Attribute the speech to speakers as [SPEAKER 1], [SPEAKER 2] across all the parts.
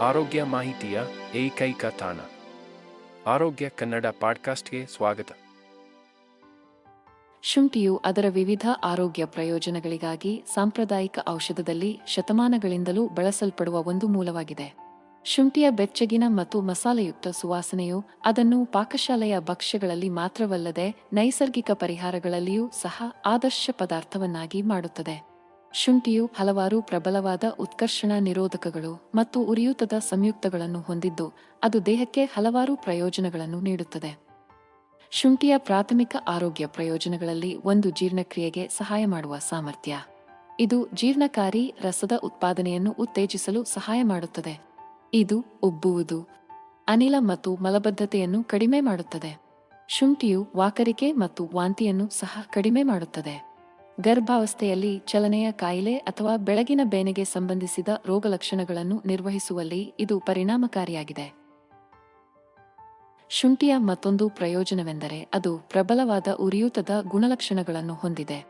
[SPEAKER 1] ಆರೋಗ್ಯ ಮಾಹಿತಿಯ ಏಕೈಕ ತಾಣ. ಆರೋಗ್ಯ ಕನ್ನಡ ಪಾಡ್ಕಾಸ್ಟ್ಗೆ ಸ್ವಾಗತ.
[SPEAKER 2] ಶುಂಠಿಯು ಅದರ ವಿವಿಧ ಆರೋಗ್ಯ ಪ್ರಯೋಜನಗಳಿಗಾಗಿ ಸಾಂಪ್ರದಾಯಿಕ ಔಷಧದಲ್ಲಿ ಶತಮಾನಗಳಿಂದಲೂ ಬಳಸಲ್ಪಡುವ ಒಂದು ಮೂಲವಾಗಿದೆ. ಶುಂಠಿಯ ಬೆಚ್ಚಗಿನ ಮತ್ತು ಮಸಾಲೆಯುಕ್ತ ಸುವಾಸನೆಯು ಅದನ್ನು ಪಾಕಶಾಲೆಯ ಭಕ್ಷ್ಯಗಳಲ್ಲಿ ಮಾತ್ರವಲ್ಲದೆ ನೈಸರ್ಗಿಕ ಪರಿಹಾರಗಳಲ್ಲಿಯೂ ಸಹ ಆದರ್ಶ ಪದಾರ್ಥವನ್ನಾಗಿ ಮಾಡುತ್ತದೆ. ಶುಂಠಿಯು ಹಲವಾರು ಪ್ರಬಲವಾದ ಉತ್ಕರ್ಷಣ ನಿರೋಧಕಗಳು ಮತ್ತು ಉರಿಯೂತದ ಸಂಯುಕ್ತಗಳನ್ನು ಹೊಂದಿದ್ದು, ಅದು ದೇಹಕ್ಕೆ ಹಲವಾರು ಪ್ರಯೋಜನಗಳನ್ನು ನೀಡುತ್ತದೆ. ಶುಂಠಿಯ ಪ್ರಾಥಮಿಕ ಆರೋಗ್ಯ ಪ್ರಯೋಜನಗಳಲ್ಲಿ ಒಂದು ಜೀರ್ಣಕ್ರಿಯೆಗೆ ಸಹಾಯ ಮಾಡುವ ಸಾಮರ್ಥ್ಯ. ಇದು ಜೀರ್ಣಕಾರಿ ರಸದ ಉತ್ಪಾದನೆಯನ್ನು ಉತ್ತೇಜಿಸಲು ಸಹಾಯ ಮಾಡುತ್ತದೆ. ಇದು ಉಬ್ಬುವುದು, ಅನಿಲ ಮತ್ತು ಮಲಬದ್ಧತೆಯನ್ನು ಕಡಿಮೆ ಮಾಡುತ್ತದೆ. ಶುಂಠಿಯು ವಾಕರಿಕೆ ಮತ್ತು ವಾಂತಿಯನ್ನು ಸಹ ಕಡಿಮೆ ಮಾಡುತ್ತದೆ. ಗರ್ಭಾವಸ್ಥೆಯಲ್ಲಿ ಚಲನೆಯ ಕಾಯಿಲೆ ಅಥವಾ ಬೆಳಗಿನ ಬೇನೆಗೆ ಸಂಬಂಧಿಸಿದ ರೋಗಲಕ್ಷಣಗಳನ್ನು ನಿರ್ವಹಿಸುವಲ್ಲಿ ಇದು ಪರಿಣಾಮಕಾರಿಯಾಗಿದೆ. ಶುಂಠಿಯ ಮತ್ತೊಂದು ಪ್ರಯೋಜನವೆಂದರೆ ಅದು ಪ್ರಬಲವಾದ ಉರಿಯೂತದ ಗುಣಲಕ್ಷಣಗಳನ್ನು ಹೊಂದಿದೆ.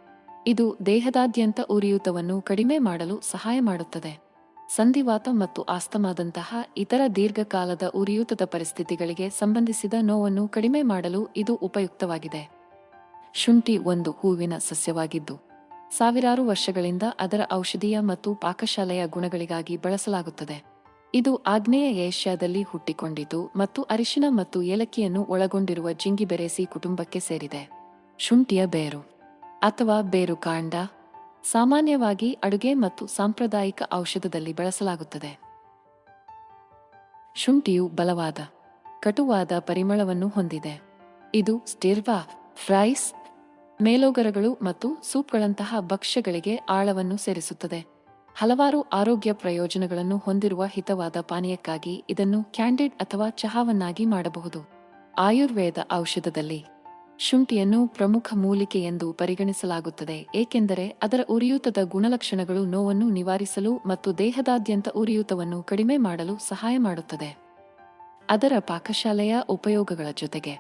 [SPEAKER 2] ಇದು ದೇಹದಾದ್ಯಂತ ಉರಿಯೂತವನ್ನು ಕಡಿಮೆ ಮಾಡಲು ಸಹಾಯ ಮಾಡುತ್ತದೆ. ಸಂಧಿವಾತ ಮತ್ತು ಆಸ್ತಮಾದಂತಹ ಇತರ ದೀರ್ಘಕಾಲದ ಉರಿಯೂತದ ಪರಿಸ್ಥಿತಿಗಳಿಗೆ ಸಂಬಂಧಿಸಿದ ನೋವನ್ನು ಕಡಿಮೆ ಮಾಡಲು ಇದು ಉಪಯುಕ್ತವಾಗಿದೆ. ಶುಂಠಿ ಒಂದು ಹೂವಿನ ಸಸ್ಯವಾಗಿದ್ದು, ಸಾವಿರಾರು ವರ್ಷಗಳಿಂದ ಅದರ ಔಷಧೀಯ ಮತ್ತು ಪಾಕಶಾಲೆಯ ಗುಣಗಳಿಗಾಗಿ ಬಳಸಲಾಗುತ್ತದೆ. ಇದು ಆಗ್ನೇಯ ಏಷ್ಯಾದಲ್ಲಿ ಹುಟ್ಟಿಕೊಂಡಿತು ಮತ್ತು ಅರಿಶಿನ ಮತ್ತು ಏಲಕ್ಕಿಯನ್ನು ಒಳಗೊಂಡಿರುವ ಜಿಂಗಿಬೆರೆಸಿ ಕುಟುಂಬಕ್ಕೆ ಸೇರಿದೆ. ಶುಂಠಿಯ ಬೇರು ಅಥವಾ ಬೇರು ಕಾಂಡ ಸಾಮಾನ್ಯವಾಗಿ ಅಡುಗೆ ಮತ್ತು ಸಾಂಪ್ರದಾಯಿಕ ಔಷಧದಲ್ಲಿ ಬಳಸಲಾಗುತ್ತದೆ. ಶುಂಠಿಯು ಬಲವಾದ, ಕಟುವಾದ ಪರಿಮಳವನ್ನು ಹೊಂದಿದೆ. ಇದು ಸ್ಟಿರ್ವಾ ಫ್ರೈಸ್ ಮೇಲೋಗರಗಳು ಮತ್ತು ಸೂಪ್ಗಳಂತಹ ಭಕ್ಷ್ಯಗಳಿಗೆ ಆಳವನ್ನು ಸೇರಿಸುತ್ತದೆ. ಹಲವಾರು ಆರೋಗ್ಯ ಪ್ರಯೋಜನಗಳನ್ನು ಹೊಂದಿರುವ ಹಿತವಾದ ಪಾನೀಯಕ್ಕಾಗಿ ಇದನ್ನು ಕ್ಯಾಂಡಿಡ್ ಅಥವಾ ಚಹಾವನ್ನಾಗಿ ಮಾಡಬಹುದು. ಆಯುರ್ವೇದ ಔಷಧದಲ್ಲಿ ಶುಂಠಿಯನ್ನು ಪ್ರಮುಖ ಮೂಲಿಕೆ ಎಂದು ಪರಿಗಣಿಸಲಾಗುತ್ತದೆ, ಏಕೆಂದರೆ ಅದರ ಉರಿಯೂತದ ಗುಣಲಕ್ಷಣಗಳು ನೋವನ್ನು ನಿವಾರಿಸಲು ಮತ್ತು ದೇಹದಾದ್ಯಂತ ಉರಿಯೂತವನ್ನು ಕಡಿಮೆ ಮಾಡಲು ಸಹಾಯ ಮಾಡುತ್ತದೆ. ಅದರ ಪಾಕಶಾಲೆಯ ಉಪಯೋಗಗಳ ಜೊತೆಗೆ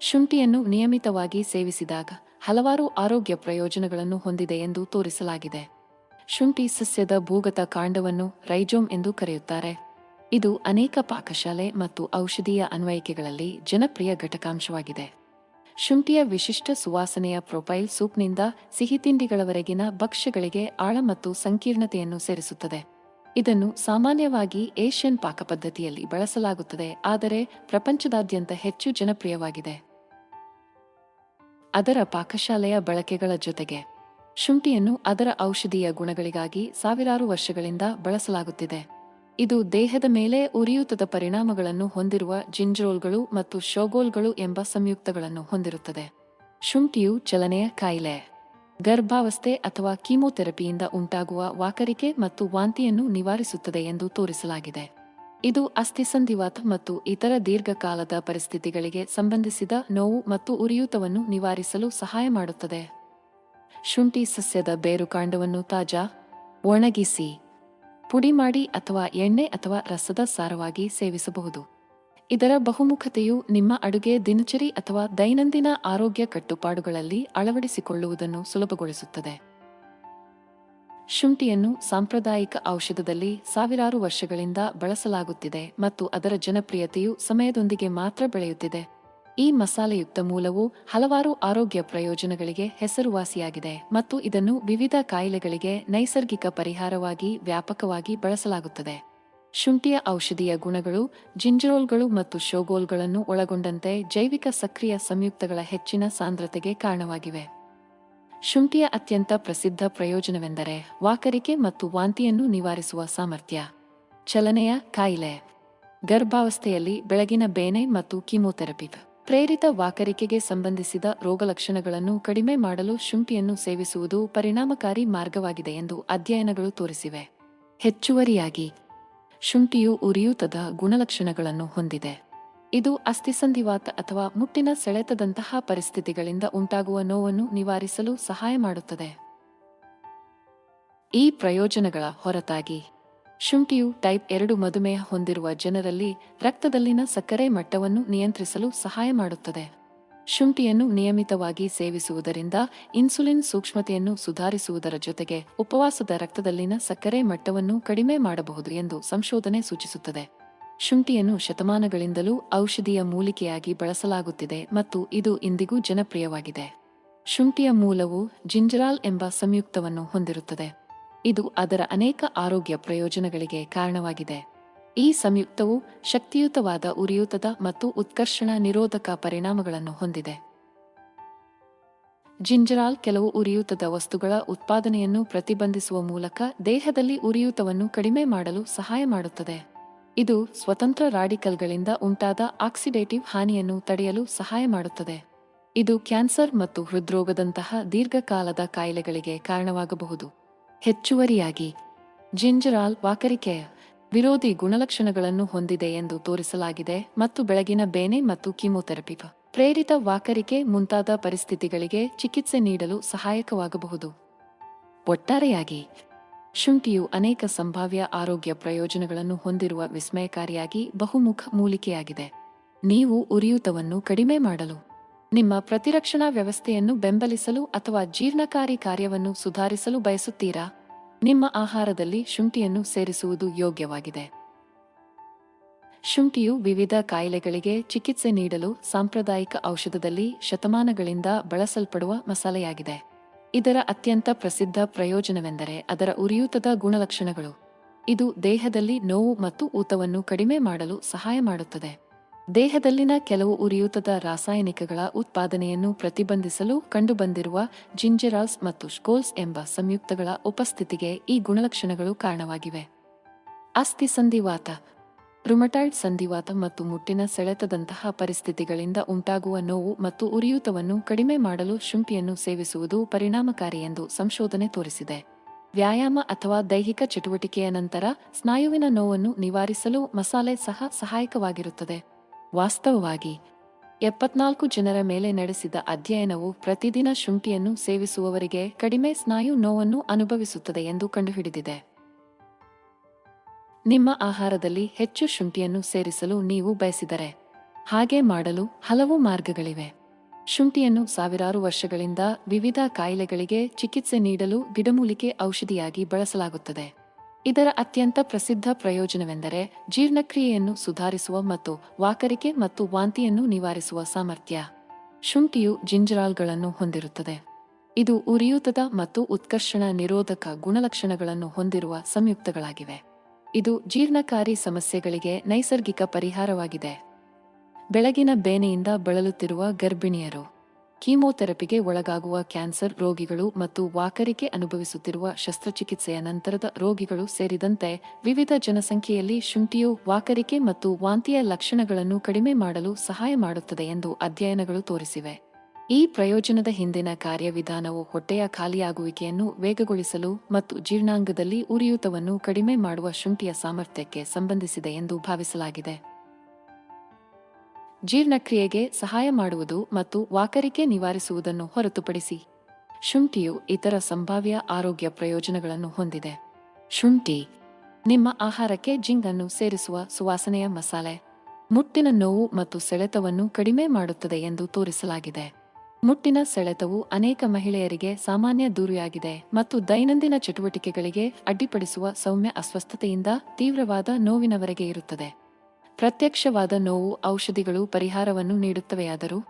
[SPEAKER 2] ಶುಂಠಿಯನ್ನು ನಿಯಮಿತವಾಗಿ ಸೇವಿಸಿದಾಗ ಹಲವಾರು ಆರೋಗ್ಯ ಪ್ರಯೋಜನಗಳನ್ನು ಹೊಂದಿದೆ ಎಂದು ತೋರಿಸಲಾಗಿದೆ. ಶುಂಠಿ ಸಸ್ಯದ ಭೂಗತ ಕಾಂಡವನ್ನು ರೈಜೋಮ್ ಎಂದು ಕರೆಯುತ್ತಾರೆ. ಇದು ಅನೇಕ ಪಾಕಶಾಲೆ ಮತ್ತು ಔಷಧೀಯ ಅನ್ವಯಿಕೆಗಳಲ್ಲಿ ಜನಪ್ರಿಯ ಘಟಕಾಂಶವಾಗಿದೆ. ಶುಂಠಿಯ ವಿಶಿಷ್ಟ ಸುವಾಸನೆಯ ಪ್ರೊಫೈಲ್ ಸೂಪ್ನಿಂದ ಸಿಹಿತಿಂಡಿಗಳವರೆಗಿನ ಭಕ್ಷ್ಯಗಳಿಗೆ ಆಳ ಮತ್ತು ಸಂಕೀರ್ಣತೆಯನ್ನು ಸೇರಿಸುತ್ತದೆ. ಇದನ್ನು ಸಾಮಾನ್ಯವಾಗಿ ಏಷ್ಯನ್ ಪಾಕಪದ್ಧತಿಯಲ್ಲಿ ಬಳಸಲಾಗುತ್ತದೆ, ಆದರೆ ಪ್ರಪಂಚದಾದ್ಯಂತ ಹೆಚ್ಚು ಜನಪ್ರಿಯವಾಗಿದೆ. ಅದರ ಪಾಕಶಾಲೆಯ ಬಳಕೆಗಳ ಜೊತೆಗೆ ಶುಂಠಿಯನ್ನು ಅದರ ಔಷಧೀಯ ಗುಣಗಳಿಗಾಗಿ ಸಾವಿರಾರು ವರ್ಷಗಳಿಂದ ಬಳಸಲಾಗುತ್ತಿದೆ. ಇದು ದೇಹದ ಮೇಲೆ ಉರಿಯೂತದ ಪರಿಣಾಮಗಳನ್ನು ಹೊಂದಿರುವ ಜಿಂಜ್ರೋಲ್ಗಳು ಮತ್ತು ಶೋಗೋಲ್ಗಳು ಎಂಬ ಸಂಯುಕ್ತಗಳನ್ನು ಹೊಂದಿರುತ್ತದೆ. ಶುಂಠಿಯು ಚಲನೆಯ ಕಾಯಿಲೆ, ಗರ್ಭಾವಸ್ಥೆ ಅಥವಾ ಕೀಮೋಥೆರಪಿಯಿಂದ ಉಂಟಾಗುವ ವಾಕರಿಕೆ ಮತ್ತು ವಾಂತಿಯನ್ನು ನಿವಾರಿಸುತ್ತದೆ ಎಂದು ತೋರಿಸಲಾಗಿದೆ. ಇದು ಅಸ್ಥಿಸಂಧಿವಾತ ಮತ್ತು ಇತರ ದೀರ್ಘಕಾಲದ ಪರಿಸ್ಥಿತಿಗಳಿಗೆ ಸಂಬಂಧಿಸಿದ ನೋವು ಮತ್ತು ಉರಿಯೂತವನ್ನು ನಿವಾರಿಸಲು ಸಹಾಯ ಮಾಡುತ್ತದೆ. ಶುಂಠಿ ಸಸ್ಯದ ಬೇರುಕಾಂಡವನ್ನು ತಾಜಾ, ಒಣಗಿಸಿ, ಪುಡಿ ಮಾಡಿ ಅಥವಾ ಎಣ್ಣೆ ಅಥವಾ ರಸದ ಸಾರವಾಗಿ ಸೇವಿಸಬಹುದು. ಇದರ ಬಹುಮುಖತೆಯು ನಿಮ್ಮ ಅಡುಗೆ ದಿನಚರಿ ಅಥವಾ ದೈನಂದಿನ ಆರೋಗ್ಯ ಕಟ್ಟುಪಾಡುಗಳಲ್ಲಿ ಅಳವಡಿಸಿಕೊಳ್ಳುವುದನ್ನು ಸುಲಭಗೊಳಿಸುತ್ತದೆ. ಶುಂಠಿಯನ್ನು ಸಾಂಪ್ರದಾಯಿಕ ಔಷಧದಲ್ಲಿ ಸಾವಿರಾರು ವರ್ಷಗಳಿಂದ ಬಳಸಲಾಗುತ್ತಿದೆ ಮತ್ತು ಅದರ ಜನಪ್ರಿಯತೆಯು ಸಮಯದೊಂದಿಗೆ ಮಾತ್ರ ಬೆಳೆಯುತ್ತಿದೆ. ಈ ಮಸಾಲೆಯುಕ್ತ ಮೂಲವು ಹಲವಾರು ಆರೋಗ್ಯ ಪ್ರಯೋಜನಗಳಿಗೆ ಹೆಸರುವಾಸಿಯಾಗಿದೆ ಮತ್ತು ಇದನ್ನು ವಿವಿಧ ಕಾಯಿಲೆಗಳಿಗೆ ನೈಸರ್ಗಿಕ ಪರಿಹಾರವಾಗಿ ವ್ಯಾಪಕವಾಗಿ ಬಳಸಲಾಗುತ್ತದೆ. ಶುಂಠಿಯ ಔಷಧೀಯ ಗುಣಗಳು, ಜಿಂಜರೋಲ್ಗಳು ಮತ್ತು ಶೋಗೋಲ್ಗಳನ್ನು ಒಳಗೊಂಡಂತೆ ಜೈವಿಕ ಸಕ್ರಿಯ ಸಂಯುಕ್ತಗಳ ಹೆಚ್ಚಿನ ಸಾಂದ್ರತೆಗೆ ಕಾರಣವಾಗಿವೆ. ಶುಂಠಿಯ ಅತ್ಯಂತ ಪ್ರಸಿದ್ಧ ಪ್ರಯೋಜನವೆಂದರೆ ವಾಕರಿಕೆ ಮತ್ತು ವಾಂತಿಯನ್ನು ನಿವಾರಿಸುವ ಸಾಮರ್ಥ್ಯ. ಚಲನೆಯ ಕಾಯಿಲೆ. ಗರ್ಭಾವಸ್ಥೆಯಲ್ಲಿ ಬೆಳಗಿನ ಬೇನೆ ಮತ್ತು ಕೀಮೋಥೆರಪಿ. ಪ್ರೇರಿತ ವಾಕರಿಕೆಗೆ ಸಂಬಂಧಿಸಿದ ರೋಗಲಕ್ಷಣಗಳನ್ನು ಕಡಿಮೆ ಮಾಡಲು ಶುಂಠಿಯನ್ನು ಸೇವಿಸುವುದು ಪರಿಣಾಮಕಾರಿ ಮಾರ್ಗವಾಗಿದೆ ಎಂದು ಅಧ್ಯಯನಗಳು ತೋರಿಸಿವೆ. ಹೆಚ್ಚುವರಿಯಾಗಿ. ಶುಂಠಿಯು ಉರಿಯೂತದ ಗುಣಲಕ್ಷಣಗಳನ್ನು ಹೊಂದಿದೆ. ಇದು ಅಸ್ಥಿಸಂಧಿವಾತ ಅಥವಾ ಮುಟ್ಟಿನ ಸೆಳೆತದಂತಹ ಪರಿಸ್ಥಿತಿಗಳಿಂದ ಉಂಟಾಗುವ ನೋವನ್ನು ನಿವಾರಿಸಲು ಸಹಾಯ ಮಾಡುತ್ತದೆ. ಈ ಪ್ರಯೋಜನಗಳ ಹೊರತಾಗಿ, ಶುಂಠಿಯು ಟೈಪ್ ಎರಡು ಮಧುಮೇಹ ಹೊಂದಿರುವ ಜನರಲ್ಲಿ ರಕ್ತದಲ್ಲಿನ ಸಕ್ಕರೆ ಮಟ್ಟವನ್ನು ನಿಯಂತ್ರಿಸಲು ಸಹಾಯ ಮಾಡುತ್ತದೆ. ಶುಂಠಿಯನ್ನು ನಿಯಮಿತವಾಗಿ ಸೇವಿಸುವುದರಿಂದ ಇನ್ಸುಲಿನ್ ಸೂಕ್ಷ್ಮತೆಯನ್ನು ಸುಧಾರಿಸುವುದರ ಜೊತೆಗೆ ಉಪವಾಸದ ರಕ್ತದಲ್ಲಿನ ಸಕ್ಕರೆ ಮಟ್ಟವನ್ನು ಕಡಿಮೆ ಮಾಡಬಹುದು ಎಂದು ಸಂಶೋಧನೆ ಸೂಚಿಸುತ್ತದೆ. ಶುಂಠಿಯನ್ನು ಶತಮಾನಗಳಿಂದಲೂ ಔಷಧಿಯ ಮೂಲಿಕೆಯಾಗಿ ಬಳಸಲಾಗುತ್ತಿದೆ ಮತ್ತು ಇದು ಇಂದಿಗೂ ಜನಪ್ರಿಯವಾಗಿದೆ. ಶುಂಠಿಯ ಮೂಲವು ಜಿಂಜರಾಲ್ ಎಂಬ ಸಂಯುಕ್ತವನ್ನು ಹೊಂದಿರುತ್ತದೆ. ಇದು ಅದರ ಅನೇಕ ಆರೋಗ್ಯ ಪ್ರಯೋಜನಗಳಿಗೆ ಕಾರಣವಾಗಿದೆ. ಈ ಸಂಯುಕ್ತವು ಶಕ್ತಿಯುತವಾದ ಉರಿಯೂತದ ಮತ್ತು ಉತ್ಕರ್ಷಣ ನಿರೋಧಕ ಪರಿಣಾಮಗಳನ್ನು ಹೊಂದಿದೆ. ಜಿಂಜರಾಲ್ ಕೆಲವು ಉರಿಯೂತದ ವಸ್ತುಗಳ ಉತ್ಪಾದನೆಯನ್ನು ಪ್ರತಿಬಂಧಿಸುವ ಮೂಲಕ ದೇಹದಲ್ಲಿ ಉರಿಯೂತವನ್ನು ಕಡಿಮೆ ಮಾಡಲು ಸಹಾಯ ಮಾಡುತ್ತದೆ. ಇದು ಸ್ವತಂತ್ರ ರಾಡಿಕಲ್ಗಳಿಂದ ಉಂಟಾದ ಆಕ್ಸಿಡೇಟಿವ್ ಹಾನಿಯನ್ನು ತಡೆಯಲು ಸಹಾಯ ಮಾಡುತ್ತದೆ. ಇದು ಕ್ಯಾನ್ಸರ್ ಮತ್ತು ಹೃದ್ರೋಗದಂತಹ ದೀರ್ಘಕಾಲದ ಕಾಯಿಲೆಗಳಿಗೆ ಕಾರಣವಾಗಬಹುದು. ಹೆಚ್ಚುವರಿಯಾಗಿ, ಜಿಂಜರಾಲ್ ವಾಕರಿಕೆಯ ವಿರೋಧಿ ಗುಣಲಕ್ಷಣಗಳನ್ನು ಹೊಂದಿದೆ ಎಂದು ತೋರಿಸಲಾಗಿದೆ ಮತ್ತು ಬೆಳಗಿನ ಬೇನೆ ಮತ್ತು ಕಿಮೊಥೆರಪಿ ಪ್ರೇರಿತ ವಾಕರಿಕೆ ಮುಂತಾದ ಪರಿಸ್ಥಿತಿಗಳಿಗೆ ಚಿಕಿತ್ಸೆ ನೀಡಲು ಸಹಾಯಕವಾಗಬಹುದು. ಒಟ್ಟಾರೆಯಾಗಿ ಶುಂಠಿಯು ಅನೇಕ ಸಂಭಾವ್ಯ ಆರೋಗ್ಯ ಪ್ರಯೋಜನಗಳನ್ನು ಹೊಂದಿರುವ ವಿಸ್ಮಯಕಾರಿಯಾಗಿ ಬಹುಮುಖ ಮೂಲಿಕೆಯಾಗಿದೆ. ನೀವು ಉರಿಯೂತವನ್ನು ಕಡಿಮೆ ಮಾಡಲು, ನಿಮ್ಮ ಪ್ರತಿರಕ್ಷಣಾ ವ್ಯವಸ್ಥೆಯನ್ನು ಬೆಂಬಲಿಸಲು ಅಥವಾ ಜೀರ್ಣಕಾರಿ ಕಾರ್ಯವನ್ನು ಸುಧಾರಿಸಲು ಬಯಸುತ್ತೀರಾ? ನಿಮ್ಮ ಆಹಾರದಲ್ಲಿ ಶುಂಠಿಯನ್ನು ಸೇರಿಸುವುದು ಯೋಗ್ಯವಾಗಿದೆ. ಶುಂಠಿಯು ವಿವಿಧ ಕಾಯಿಲೆಗಳಿಗೆ ಚಿಕಿತ್ಸೆ ನೀಡಲು ಸಾಂಪ್ರದಾಯಿಕ ಔಷಧದಲ್ಲಿ ಶತಮಾನಗಳಿಂದ ಬಳಸಲ್ಪಡುವ ಮಸಾಲೆಯಾಗಿದೆ. ಇದರ ಅತ್ಯಂತ ಪ್ರಸಿದ್ಧ ಪ್ರಯೋಜನವೆಂದರೆ ಅದರ ಉರಿಯೂತದ ಗುಣಲಕ್ಷಣಗಳು. ಇದು ದೇಹದಲ್ಲಿ ನೋವು ಮತ್ತು ಊತವನ್ನು ಕಡಿಮೆ ಮಾಡಲು ಸಹಾಯ ಮಾಡುತ್ತದೆ. ದೇಹದಲ್ಲಿನ ಕೆಲವು ಉರಿಯೂತದ ರಾಸಾಯನಿಕಗಳ ಉತ್ಪಾದನೆಯನ್ನು ಪ್ರತಿಬಂಧಿಸಲು ಕಂಡುಬಂದಿರುವ ಜಿಂಜೆರಾಲ್ಸ್ ಮತ್ತು ಸ್ಕೋಲ್ಸ್ ಎಂಬ ಸಂಯುಕ್ತಗಳ ಉಪಸ್ಥಿತಿಗೆ ಈ ಗುಣಲಕ್ಷಣಗಳು ಕಾರಣವಾಗಿವೆ. ಅಸ್ಥಿ ಸಂಧಿವಾತ ರುಮಟಾಯ್ಡ್ ಸಂಧಿವಾತ ಮತ್ತು ಮುಟ್ಟಿನ ಸೆಳೆತದಂತಹ ಪರಿಸ್ಥಿತಿಗಳಿಂದ ಉಂಟಾಗುವ ನೋವು ಮತ್ತು ಉರಿಯೂತವನ್ನು ಕಡಿಮೆ ಮಾಡಲು ಶುಂಠಿಯನ್ನು ಸೇವಿಸುವುದು ಪರಿಣಾಮಕಾರಿ ಎಂದು ಸಂಶೋಧನೆ ತೋರಿಸಿದೆ. ವ್ಯಾಯಾಮ ಅಥವಾ ದೈಹಿಕ ಚಟುವಟಿಕೆಯ ನಂತರ ಸ್ನಾಯುವಿನ ನೋವನ್ನು ನಿವಾರಿಸಲು ಮಸಾಲೆ ಸಹ ಸಹಾಯಕವಾಗಿರುತ್ತದೆ. ವಾಸ್ತವವಾಗಿ, ಎಪ್ಪತ್ನಾಲ್ಕು ಜನರ ಮೇಲೆ ನಡೆಸಿದ ಅಧ್ಯಯನವು ಪ್ರತಿದಿನ ಶುಂಠಿಯನ್ನು ಸೇವಿಸುವವರಿಗೆ ಕಡಿಮೆ ಸ್ನಾಯು ನೋವನ್ನು ಅನುಭವಿಸುತ್ತದೆ ಎಂದು ಕಂಡುಹಿಡಿದಿದೆ. ನಿಮ್ಮ ಆಹಾರದಲ್ಲಿ ಹೆಚ್ಚು ಶುಂಠಿಯನ್ನು ಸೇರಿಸಲು ನೀವು ಬಯಸಿದರೆ ಹಾಗೆ ಮಾಡಲು ಹಲವು ಮಾರ್ಗಗಳಿವೆ. ಶುಂಠಿಯನ್ನು ಸಾವಿರಾರು ವರ್ಷಗಳಿಂದ ವಿವಿಧ ಕಾಯಿಲೆಗಳಿಗೆ ಚಿಕಿತ್ಸೆ ನೀಡಲು ಗಿಡಮೂಲಿಕೆ ಔಷಧಿಯಾಗಿ ಬಳಸಲಾಗುತ್ತದೆ. ಇದರ ಅತ್ಯಂತ ಪ್ರಸಿದ್ಧ ಪ್ರಯೋಜನವೆಂದರೆ ಜೀರ್ಣಕ್ರಿಯೆಯನ್ನು ಸುಧಾರಿಸುವ ಮತ್ತು ವಾಕರಿಕೆ ಮತ್ತು ವಾಂತಿಯನ್ನು ನಿವಾರಿಸುವ ಸಾಮರ್ಥ್ಯ. ಶುಂಠಿಯು ಜಿಂಜರಾಲ್ಗಳನ್ನು ಹೊಂದಿರುತ್ತದೆ. ಇದು ಉರಿಯೂತದ ಮತ್ತು ಉತ್ಕರ್ಷಣ ನಿರೋಧಕ ಗುಣಲಕ್ಷಣಗಳನ್ನು ಹೊಂದಿರುವ ಸಂಯುಕ್ತಗಳಾಗಿವೆ. ಇದು ಜೀರ್ಣಕಾರಿ ಸಮಸ್ಯೆಗಳಿಗೆ ನೈಸರ್ಗಿಕ ಪರಿಹಾರವಾಗಿದೆ. ಬೆಳಗಿನ ಬೇನೆಯಿಂದ ಬಳಲುತ್ತಿರುವ ಗರ್ಭಿಣಿಯರು, ಕೀಮೋಥೆರಪಿಗೆ ಒಳಗಾಗುವ ಕ್ಯಾನ್ಸರ್ ರೋಗಿಗಳು ಮತ್ತು ವಾಕರಿಕೆ ಅನುಭವಿಸುತ್ತಿರುವ ಶಸ್ತ್ರಚಿಕಿತ್ಸೆಯ ನಂತರದ ರೋಗಿಗಳು ಸೇರಿದಂತೆ ವಿವಿಧ ಜನಸಂಖ್ಯೆಯಲ್ಲಿ ಶುಂಠಿಯು ವಾಕರಿಕೆ ಮತ್ತು ವಾಂತಿಯ ಲಕ್ಷಣಗಳನ್ನು ಕಡಿಮೆ ಮಾಡಲು ಸಹಾಯ ಮಾಡುತ್ತದೆ ಎಂದು ಅಧ್ಯಯನಗಳು ತೋರಿಸಿವೆ. ಈ ಪ್ರಯೋಜನದ ಹಿಂದಿನ ಕಾರ್ಯವಿಧಾನವು ಹೊಟ್ಟೆಯ ಖಾಲಿಯಾಗುವಿಕೆಯನ್ನು ವೇಗಗೊಳಿಸಲು ಮತ್ತು ಜೀರ್ಣಾಂಗದಲ್ಲಿ ಉರಿಯೂತವನ್ನು ಕಡಿಮೆ ಮಾಡುವ ಶುಂಠಿಯ ಸಾಮರ್ಥ್ಯಕ್ಕೆ ಸಂಬಂಧಿಸಿದೆ ಎಂದು ಭಾವಿಸಲಾಗಿದೆ. ಜೀರ್ಣಕ್ರಿಯೆಗೆ ಸಹಾಯ ಮಾಡುವುದು ಮತ್ತು ವಾಕರಿಕೆ ನಿವಾರಿಸುವುದನ್ನು ಹೊರತುಪಡಿಸಿ, ಶುಂಠಿಯು ಇತರ ಸಂಭಾವ್ಯ ಆರೋಗ್ಯ ಪ್ರಯೋಜನಗಳನ್ನು ಹೊಂದಿದೆ. ಶುಂಠಿ, ನಿಮ್ಮ ಆಹಾರಕ್ಕೆ ಜಿಂಗ್ ಅನ್ನು ಸೇರಿಸುವ ಸುವಾಸನೆಯ ಮಸಾಲೆ, ಮುಟ್ಟಿನ ನೋವು ಮತ್ತು ಸೆಳೆತವನ್ನು ಕಡಿಮೆ ಮಾಡುತ್ತದೆ ಎಂದು ತೋರಿಸಲಾಗಿದೆ. ಮುಟ್ಟಿನ ಸೆಳೆತವು ಅನೇಕ ಮಹಿಳೆಯರಿಗೆ ಸಾಮಾನ್ಯ ದೂರಿಯಾಗಿದೆ ಮತ್ತು ದೈನಂದಿನ ಚಟುವಟಿಕೆಗಳಿಗೆ ಅಡ್ಡಿಪಡಿಸುವ ಸೌಮ್ಯ ಅಸ್ವಸ್ಥತೆಯಿಂದ ತೀವ್ರವಾದ ನೋವಿನವರೆಗೆ ಇರುತ್ತದೆ. ಪ್ರತ್ಯಕ್ಷವಾದ ನೋವು ಔಷಧಿಗಳು ಪರಿಹಾರವನ್ನು ನೀಡುತ್ತವೆಯಾದರೂ,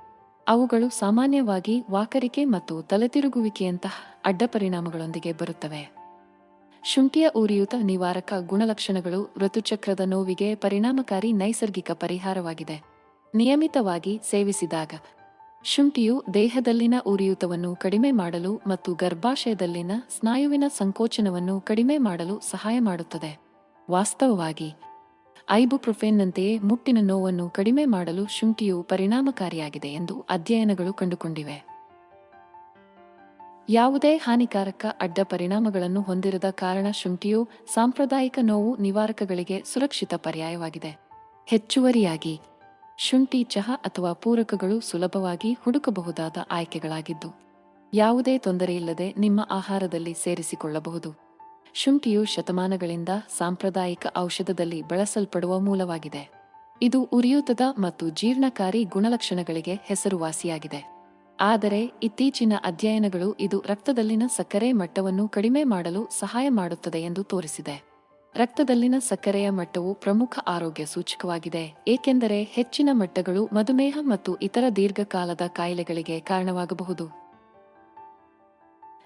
[SPEAKER 2] ಅವುಗಳು ಸಾಮಾನ್ಯವಾಗಿ ವಾಕರಿಕೆ ಮತ್ತು ತಲೆತಿರುಗುವಿಕೆಯಂತಹ ಅಡ್ಡಪರಿಣಾಮಗಳೊಂದಿಗೆ ಬರುತ್ತವೆ. ಶುಂಠಿಯ ಉರಿಯೂತ ನಿವಾರಕ ಗುಣಲಕ್ಷಣಗಳು ಋತುಚಕ್ರದ ನೋವಿಗೆ ಪರಿಣಾಮಕಾರಿ ನೈಸರ್ಗಿಕ ಪರಿಹಾರವಾಗಿದೆ. ನಿಯಮಿತವಾಗಿ ಸೇವಿಸಿದಾಗ ಶುಂಠಿಯು ದೇಹದಲ್ಲಿನ ಉರಿಯೂತವನ್ನು ಕಡಿಮೆ ಮಾಡಲು ಮತ್ತು ಗರ್ಭಾಶಯದಲ್ಲಿನ ಸ್ನಾಯುವಿನ ಸಂಕೋಚನವನ್ನು ಕಡಿಮೆ ಮಾಡಲು ಸಹಾಯ ಮಾಡುತ್ತದೆ. ವಾಸ್ತವವಾಗಿ, ಐಬುಪ್ರೊಫೆನ್ನಂತೆಯೇ ಮುಟ್ಟಿನ ನೋವನ್ನು ಕಡಿಮೆ ಮಾಡಲು ಶುಂಠಿಯು ಪರಿಣಾಮಕಾರಿಯಾಗಿದೆ ಎಂದು ಅಧ್ಯಯನಗಳು ಕಂಡುಕೊಂಡಿವೆ. ಯಾವುದೇ ಹಾನಿಕಾರಕ ಅಡ್ಡ ಪರಿಣಾಮಗಳನ್ನು ಹೊಂದಿರದ ಕಾರಣ ಶುಂಠಿಯು ಸಾಂಪ್ರದಾಯಿಕ ನೋವು ನಿವಾರಕಗಳಿಗೆ ಸುರಕ್ಷಿತ ಪರ್ಯಾಯವಾಗಿದೆ. ಹೆಚ್ಚುವರಿಯಾಗಿ ಶುಂಠಿ ಚಹಾ ಅಥವಾ ಪೂರಕಗಳು ಸುಲಭವಾಗಿ ಹುಡುಕಬಹುದಾದ ಆಯ್ಕೆಗಳಾಗಿದ್ದು, ಯಾವುದೇ ತೊಂದರೆಯಿಲ್ಲದೆ ನಿಮ್ಮ ಆಹಾರದಲ್ಲಿ ಸೇರಿಸಿಕೊಳ್ಳಬಹುದು. ಶುಂಠಿಯು ಶತಮಾನಗಳಿಂದ ಸಾಂಪ್ರದಾಯಿಕ ಔಷಧದಲ್ಲಿ ಬಳಸಲ್ಪಡುವ ಮೂಲವಾಗಿದೆ. ಇದು ಉರಿಯೂತದ ಮತ್ತು ಜೀರ್ಣಕಾರಿ ಗುಣಲಕ್ಷಣಗಳಿಗೆ ಹೆಸರುವಾಸಿಯಾಗಿದೆ. ಆದರೆ, ಇತ್ತೀಚಿನ ಅಧ್ಯಯನಗಳು ಇದು ರಕ್ತದಲ್ಲಿನ ಸಕ್ಕರೆ ಮಟ್ಟವನ್ನು ಕಡಿಮೆ ಮಾಡಲು ಸಹಾಯ ಮಾಡುತ್ತದೆ ಎಂದು ತೋರಿಸಿದೆ. ರಕ್ತದಲ್ಲಿನ ಸಕ್ಕರೆಯ ಮಟ್ಟವು ಪ್ರಮುಖ ಆರೋಗ್ಯ ಸೂಚಕವಾಗಿದೆ, ಏಕೆಂದರೆ ಹೆಚ್ಚಿನ ಮಟ್ಟಗಳು ಮಧುಮೇಹ ಮತ್ತು ಇತರ ದೀರ್ಘಕಾಲದ ಕಾಯಿಲೆಗಳಿಗೆ ಕಾರಣವಾಗಬಹುದು.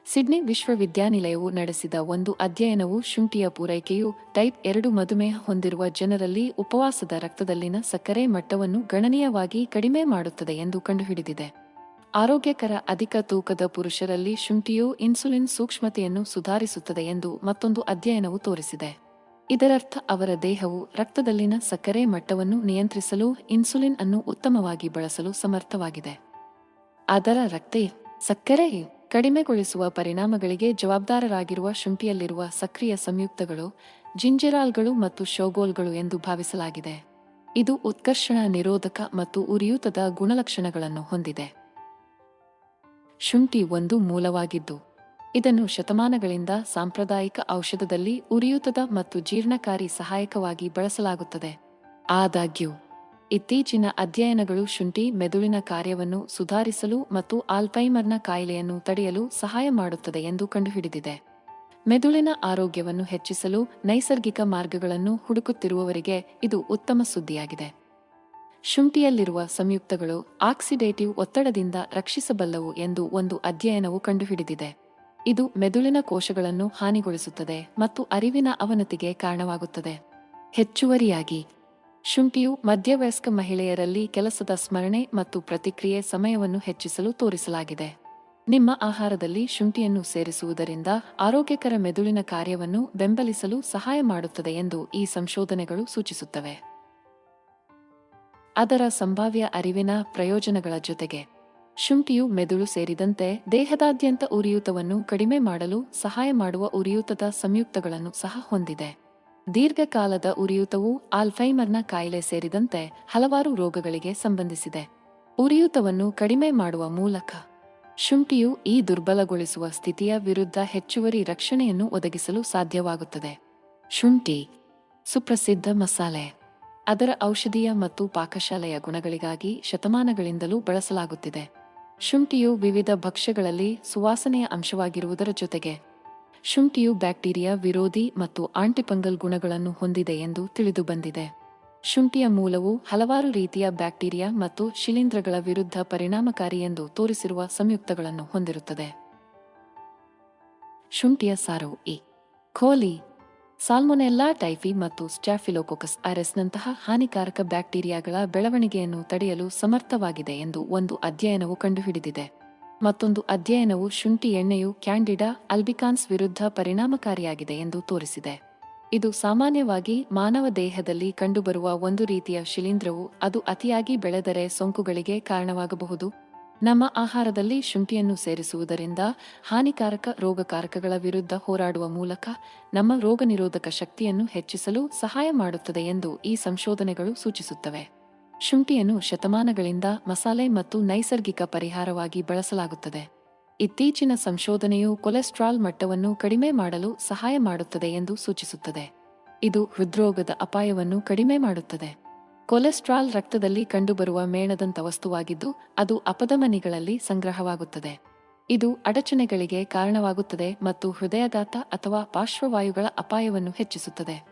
[SPEAKER 2] ಸಿಡ್ನಿ ವಿಶ್ವವಿದ್ಯಾನಿಲಯವು ನಡೆಸಿದ ಒಂದು ಅಧ್ಯಯನವು ಶುಂಠಿಯ ಪೂರೈಕೆಯು ಟೈಪ್ ಎರಡು ಮಧುಮೇಹ ಹೊಂದಿರುವ ಜನರಲ್ಲಿ ಉಪವಾಸದ ರಕ್ತದಲ್ಲಿನ ಸಕ್ಕರೆ ಮಟ್ಟವನ್ನು ಗಣನೀಯವಾಗಿ ಕಡಿಮೆ ಮಾಡುತ್ತದೆ ಎಂದು ಕಂಡುಹಿಡಿದಿದೆ. ಆರೋಗ್ಯಕರ ಅಧಿಕ ತೂಕದ ಪುರುಷರಲ್ಲಿ ಶುಂಠಿಯು ಇನ್ಸುಲಿನ್ ಸೂಕ್ಷ್ಮತೆಯನ್ನು ಸುಧಾರಿಸುತ್ತದೆ ಎಂದು ಮತ್ತೊಂದು ಅಧ್ಯಯನವು ತೋರಿಸಿದೆ. ಇದರರ್ಥ ಅವರ ದೇಹವು ರಕ್ತದಲ್ಲಿನ ಸಕ್ಕರೆ ಮಟ್ಟವನ್ನು ನಿಯಂತ್ರಿಸಲು ಇನ್ಸುಲಿನ್ ಅನ್ನು ಉತ್ತಮವಾಗಿ ಬಳಸಲು ಸಮರ್ಥವಾಗಿದೆ. ಅದರ ರಕ್ತ ಸಕ್ಕರೆ ಕಡಿಮೆಗೊಳಿಸುವ ಪರಿಣಾಮಗಳಿಗೆ ಜವಾಬ್ದಾರರಾಗಿರುವ ಶುಂಠಿಯಲ್ಲಿರುವ ಸಕ್ರಿಯ ಸಂಯುಕ್ತಗಳು, ಜಿಂಜೆರಾಲ್ಗಳು ಮತ್ತು ಶೋಗೋಲ್ಗಳು ಎಂದು ಭಾವಿಸಲಾಗಿದೆ. ಇದು ಉತ್ಕರ್ಷಣ ನಿರೋಧಕ ಮತ್ತು ಉರಿಯೂತದ ಗುಣಲಕ್ಷಣಗಳನ್ನು ಹೊಂದಿದೆ. ಶುಂಠಿ ಒಂದು ಮೂಲವಾಗಿದ್ದು ಇದನ್ನು ಶತಮಾನಗಳಿಂದ ಸಾಂಪ್ರದಾಯಿಕ ಔಷಧದಲ್ಲಿ ಉರಿಯೂತದ ಮತ್ತು ಜೀರ್ಣಕಾರಿ ಸಹಾಯಕವಾಗಿ ಬಳಸಲಾಗುತ್ತದೆ. ಆದಾಗ್ಯೂ, ಇತ್ತೀಚಿನ ಅಧ್ಯಯನಗಳು ಶುಂಠಿ ಮೆದುಳಿನ ಕಾರ್ಯವನ್ನು ಸುಧಾರಿಸಲು ಮತ್ತು ಆಲ್ಪೈಮರ್ನ ಕಾಯಿಲೆಯನ್ನು ತಡೆಯಲು ಸಹಾಯ ಮಾಡುತ್ತದೆ ಎಂದು ಕಂಡುಹಿಡಿದಿದೆ. ಮೆದುಳಿನ ಆರೋಗ್ಯವನ್ನು ಹೆಚ್ಚಿಸಲು ನೈಸರ್ಗಿಕ ಮಾರ್ಗಗಳನ್ನು ಹುಡುಕುತ್ತಿರುವವರಿಗೆ ಇದು ಉತ್ತಮ ಸುದ್ದಿಯಾಗಿದೆ. ಶುಂಠಿಯಲ್ಲಿರುವ ಸಂಯುಕ್ತಗಳು ಆಕ್ಸಿಡೇಟಿವ್ ಒತ್ತಡದಿಂದ ರಕ್ಷಿಸಬಲ್ಲವು ಎಂದು ಒಂದು ಅಧ್ಯಯನವು ಕಂಡುಹಿಡಿದಿದೆ. ಇದು ಮೆದುಳಿನ ಕೋಶಗಳನ್ನು ಹಾನಿಗೊಳಿಸುತ್ತದೆ ಮತ್ತು ಅರಿವಿನ ಅವನತಿಗೆ ಕಾರಣವಾಗುತ್ತದೆ. ಹೆಚ್ಚುವರಿಯಾಗಿ, ಶುಂಠಿಯು ಮಧ್ಯವಯಸ್ಕ ಮಹಿಳೆಯರಲ್ಲಿ ಕೆಲಸದ ಸ್ಮರಣೆ ಮತ್ತು ಪ್ರತಿಕ್ರಿಯೆ ಸಮಯವನ್ನು ಹೆಚ್ಚಿಸಲು ತೋರಿಸಲಾಗಿದೆ. ನಿಮ್ಮ ಆಹಾರದಲ್ಲಿ ಶುಂಠಿಯನ್ನು ಸೇರಿಸುವುದರಿಂದ ಆರೋಗ್ಯಕರ ಮೆದುಳಿನ ಕಾರ್ಯವನ್ನು ಬೆಂಬಲಿಸಲು ಸಹಾಯ ಮಾಡುತ್ತದೆ ಎಂದು ಈ ಸಂಶೋಧನೆಗಳು ಸೂಚಿಸುತ್ತವೆ. ಅದರ ಸಂಭಾವ್ಯ ಅರಿವಿನ ಪ್ರಯೋಜನಗಳ ಜೊತೆಗೆ ಶುಂಠಿಯು ಮೆದುಳು ಸೇರಿದಂತೆ ದೇಹದಾದ್ಯಂತ ಉರಿಯೂತವನ್ನು ಕಡಿಮೆ ಮಾಡಲು ಸಹಾಯ ಮಾಡುವ ಉರಿಯೂತದ ಸಂಯುಕ್ತಗಳನ್ನು ಸಹ ಹೊಂದಿದೆ. ದೀರ್ಘಕಾಲದ ಉರಿಯೂತವು ಆಲ್ಫೈಮರ್ನ ಕಾಯಿಲೆ ಸೇರಿದಂತೆ ಹಲವಾರು ರೋಗಗಳಿಗೆ ಸಂಬಂಧಿಸಿದೆ. ಉರಿಯೂತವನ್ನು ಕಡಿಮೆ ಮಾಡುವ ಮೂಲಕ ಶುಂಠಿಯು ಈ ದುರ್ಬಲಗೊಳಿಸುವ ಸ್ಥಿತಿಯ ವಿರುದ್ಧ ಹೆಚ್ಚುವರಿ ರಕ್ಷಣೆಯನ್ನು ಒದಗಿಸಲು ಸಾಧ್ಯವಾಗುತ್ತದೆ. ಶುಂಠಿ, ಸುಪ್ರಸಿದ್ಧ ಮಸಾಲೆ, ಅದರ ಔಷಧೀಯ ಮತ್ತು ಪಾಕಶಾಲೆಯ ಗುಣಗಳಿಗಾಗಿ ಶತಮಾನಗಳಿಂದಲೂ ಬಳಸಲಾಗುತ್ತಿದೆ. ಶುಂಠಿಯು ವಿವಿಧ ಭಕ್ಷ್ಯಗಳಲ್ಲಿ ಸುವಾಸನೆಯ ಅಂಶವಾಗಿರುವುದರ ಜೊತೆಗೆ ಶುಂಠಿಯು ಬ್ಯಾಕ್ಟೀರಿಯಾ ವಿರೋಧಿ ಮತ್ತು ಆಂಟಿಪಂಗಲ್ ಗುಣಗಳನ್ನು ಹೊಂದಿದೆ ಎಂದು ತಿಳಿದುಬಂದಿದೆ. ಶುಂಠಿಯ ಮೂಲವು ಹಲವಾರು ರೀತಿಯ ಬ್ಯಾಕ್ಟೀರಿಯಾ ಮತ್ತು ಶಿಲೀಂಧ್ರಗಳ ವಿರುದ್ಧ ಪರಿಣಾಮಕಾರಿ ಎಂದು ತೋರಿಸಿರುವ ಸಂಯುಕ್ತಗಳನ್ನು ಹೊಂದಿರುತ್ತದೆ. ಶುಂಠಿಯ ಸಾರವು ಇ ಖೋಲಿ ಸಾಲ್ಮೊನೆಲ್ಲಾ ಟೈಫಿ ಮತ್ತು ಸ್ಟ್ಯಾಫಿಲೋಕೋಕಸ್ ಐರಸ್ನಂತಹ ಹಾನಿಕಾರಕ ಬ್ಯಾಕ್ಟೀರಿಯಾಗಳ ಬೆಳವಣಿಗೆಯನ್ನು ತಡೆಯಲು ಸಮರ್ಥವಾಗಿದೆ ಎಂದು ಒಂದು ಅಧ್ಯಯನವು ಕಂಡುಹಿಡಿದಿದೆ. ಮತ್ತೊಂದು ಅಧ್ಯಯನವು ಶುಂಠಿ ಎಣ್ಣೆಯು ಕ್ಯಾಂಡಿಡಾ ಅಲ್ಬಿಕಾನ್ಸ್ ವಿರುದ್ಧ ಪರಿಣಾಮಕಾರಿಯಾಗಿದೆ ಎಂದು ತೋರಿಸಿದೆ. ಇದು ಸಾಮಾನ್ಯವಾಗಿ ಮಾನವ ದೇಹದಲ್ಲಿ ಕಂಡುಬರುವ ಒಂದು ರೀತಿಯ ಶಿಲೀಂಧ್ರವು ಅದು ಅತಿಯಾಗಿ ಬೆಳೆದರೆ ಸೋಂಕುಗಳಿಗೆ ಕಾರಣವಾಗಬಹುದು. ನಮ್ಮ ಆಹಾರದಲ್ಲಿ ಶುಂಠಿಯನ್ನು ಸೇರಿಸುವುದರಿಂದ ಹಾನಿಕಾರಕ ರೋಗಕಾರಕಗಳ ವಿರುದ್ಧ ಹೋರಾಡುವ ಮೂಲಕ ನಮ್ಮ ರೋಗನಿರೋಧಕ ಶಕ್ತಿಯನ್ನು ಹೆಚ್ಚಿಸಲು ಸಹಾಯ ಮಾಡುತ್ತದೆ ಎಂದು ಈ ಸಂಶೋಧನೆಗಳು ಸೂಚಿಸುತ್ತವೆ. ಶುಂಠಿಯನ್ನು ಶತಮಾನಗಳಿಂದ ಮಸಾಲೆ ಮತ್ತು ನೈಸರ್ಗಿಕ ಪರಿಹಾರವಾಗಿ ಬಳಸಲಾಗುತ್ತದೆ. ಇತ್ತೀಚಿನ ಸಂಶೋಧನೆಯು ಕೊಲೆಸ್ಟ್ರಾಲ್ ಮಟ್ಟವನ್ನು ಕಡಿಮೆ ಮಾಡಲು ಸಹಾಯ ಮಾಡುತ್ತದೆ ಎಂದು ಸೂಚಿಸುತ್ತದೆ. ಇದು ಹೃದ್ರೋಗದ ಅಪಾಯವನ್ನು ಕಡಿಮೆ ಮಾಡುತ್ತದೆ. ಕೊಲೆಸ್ಟ್ರಾಲ್ ರಕ್ತದಲ್ಲಿ ಕಂಡುಬರುವ ಮೇಣದಂತ ವಸ್ತುವಾಗಿದ್ದು, ಅದು ಅಪಧಮನಿಗಳಲ್ಲಿ ಸಂಗ್ರಹವಾಗುತ್ತದೆ. ಇದು ಅಡಚಣೆಗಳಿಗೆ ಕಾರಣವಾಗುತ್ತದೆ ಮತ್ತು ಹೃದಯಾಘಾತ ಅಥವಾ ಪಾರ್ಶ್ವವಾಯುಗಳ ಅಪಾಯವನ್ನು ಹೆಚ್ಚಿಸುತ್ತದೆ.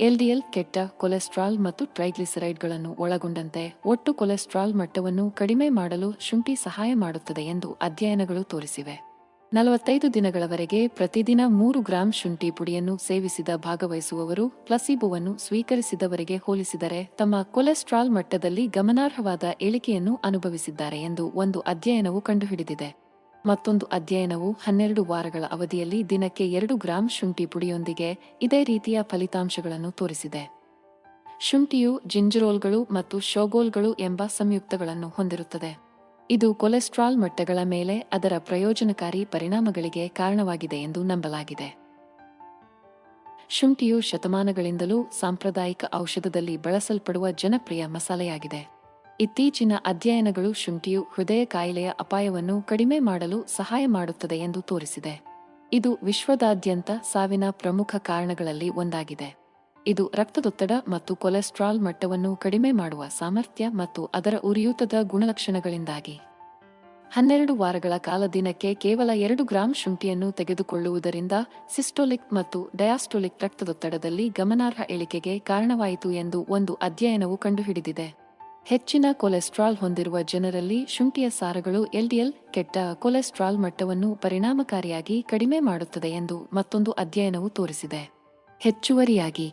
[SPEAKER 2] ಎಲ್ಡಿಎಲ್ ಕೆಟ್ಟ ಕೊಲೆಸ್ಟ್ರಾಲ್ ಮತ್ತು ಟ್ರೈಗ್ಲಿಸರೈಡ್ಗಳನ್ನು ಒಳಗೊಂಡಂತೆ ಒಟ್ಟು ಕೊಲೆಸ್ಟ್ರಾಲ್ ಮಟ್ಟವನ್ನು ಕಡಿಮೆ ಮಾಡಲು ಶುಂಠಿ ಸಹಾಯ ಮಾಡುತ್ತದೆ ಎಂದು ಅಧ್ಯಯನಗಳು ತೋರಿಸಿವೆ. ನಲವತ್ತೈದು ದಿನಗಳವರೆಗೆ ಪ್ರತಿದಿನ ಮೂರು ಗ್ರಾಂ ಶುಂಠಿ ಪುಡಿಯನ್ನು ಸೇವಿಸಿದ ಭಾಗವಹಿಸುವವರು ಪ್ಲಸಿಬೋವನ್ನು ಸ್ವೀಕರಿಸಿದವರಿಗೆ ಹೋಲಿಸಿದರೆ ತಮ್ಮ ಕೊಲೆಸ್ಟ್ರಾಲ್ ಮಟ್ಟದಲ್ಲಿ ಗಮನಾರ್ಹವಾದ ಇಳಿಕೆಯನ್ನು ಅನುಭವಿಸಿದ್ದಾರೆ ಎಂದು ಒಂದು ಅಧ್ಯಯನವು ಕಂಡುಹಿಡಿದಿದೆ. ಮತ್ತೊಂದು ಅಧ್ಯಯನವು ಹನ್ನೆರಡು ವಾರಗಳ ಅವಧಿಯಲ್ಲಿ ದಿನಕ್ಕೆ ಎರಡು ಗ್ರಾಂ ಶುಂಠಿ ಪುಡಿಯೊಂದಿಗೆ ಇದೇ ರೀತಿಯ ಫಲಿತಾಂಶಗಳನ್ನು ತೋರಿಸಿದೆ. ಶುಂಠಿಯು ಜಿಂಜರೋಲ್ಗಳು ಮತ್ತು ಶೋಗೋಲ್ಗಳು ಎಂಬ ಸಂಯುಕ್ತಗಳನ್ನು ಹೊಂದಿರುತ್ತದೆ. ಇದು ಕೊಲೆಸ್ಟ್ರಾಲ್ ಮಟ್ಟಗಳ ಮೇಲೆ ಅದರ ಪ್ರಯೋಜನಕಾರಿ ಪರಿಣಾಮಗಳಿಗೆ ಕಾರಣವಾಗಿದೆ ಎಂದು ನಂಬಲಾಗಿದೆ. ಶುಂಠಿಯು ಶತಮಾನಗಳಿಂದಲೂ ಸಾಂಪ್ರದಾಯಿಕ ಔಷಧದಲ್ಲಿ ಬಳಸಲ್ಪಡುವ ಜನಪ್ರಿಯ ಮಸಾಲೆಯಾಗಿದೆ. ಇತ್ತೀಚಿನ ಅಧ್ಯಯನಗಳು ಶುಂಠಿಯು ಹೃದಯ ಕಾಯಿಲೆಯ ಅಪಾಯವನ್ನು ಕಡಿಮೆ ಮಾಡಲು ಸಹಾಯ ಮಾಡುತ್ತದೆ ಎಂದು ತೋರಿಸಿದೆ. ಇದು ವಿಶ್ವದಾದ್ಯಂತ ಸಾವಿನ ಪ್ರಮುಖ ಕಾರಣಗಳಲ್ಲಿ ಒಂದಾಗಿದೆ. ಇದು ರಕ್ತದೊತ್ತಡ ಮತ್ತು ಕೊಲೆಸ್ಟ್ರಾಲ್ ಮಟ್ಟವನ್ನು ಕಡಿಮೆ ಮಾಡುವ ಸಾಮರ್ಥ್ಯ ಮತ್ತು ಅದರ ಉರಿಯೂತದ ಗುಣಲಕ್ಷಣಗಳಿಂದಾಗಿ. ಹನ್ನೆರಡು ವಾರಗಳ ಕಾಲ ದಿನಕ್ಕೆ ಕೇವಲ ಎರಡು ಗ್ರಾಂ ಶುಂಠಿಯನ್ನು ತೆಗೆದುಕೊಳ್ಳುವುದರಿಂದ ಸಿಸ್ಟೋಲಿಕ್ ಮತ್ತು ಡಯಾಸ್ಟೋಲಿಕ್ ರಕ್ತದೊತ್ತಡದಲ್ಲಿ ಗಮನಾರ್ಹ ಇಳಿಕೆಗೆ ಕಾರಣವಾಯಿತು ಎಂದು ಒಂದು ಅಧ್ಯಯನವು ಕಂಡುಹಿಡಿದಿದೆ. ಹೆಚ್ಚಿನ ಕೊಲೆಸ್ಟ್ರಾಲ್ ಹೊಂದಿರುವ ಜನರಲ್ಲಿ ಶುಂಠಿಯ ಸಾರಗಳು ಎಲ್ಡಿಎಲ್ ಕೆಟ್ಟ ಕೊಲೆಸ್ಟ್ರಾಲ್ ಮಟ್ಟವನ್ನು ಪರಿಣಾಮಕಾರಿಯಾಗಿ ಕಡಿಮೆ ಮಾಡುತ್ತದೆ ಎಂದು ಮತ್ತೊಂದು ಅಧ್ಯಯನವು ತೋರಿಸಿದೆ. ಹೆಚ್ಚುವರಿಯಾಗಿ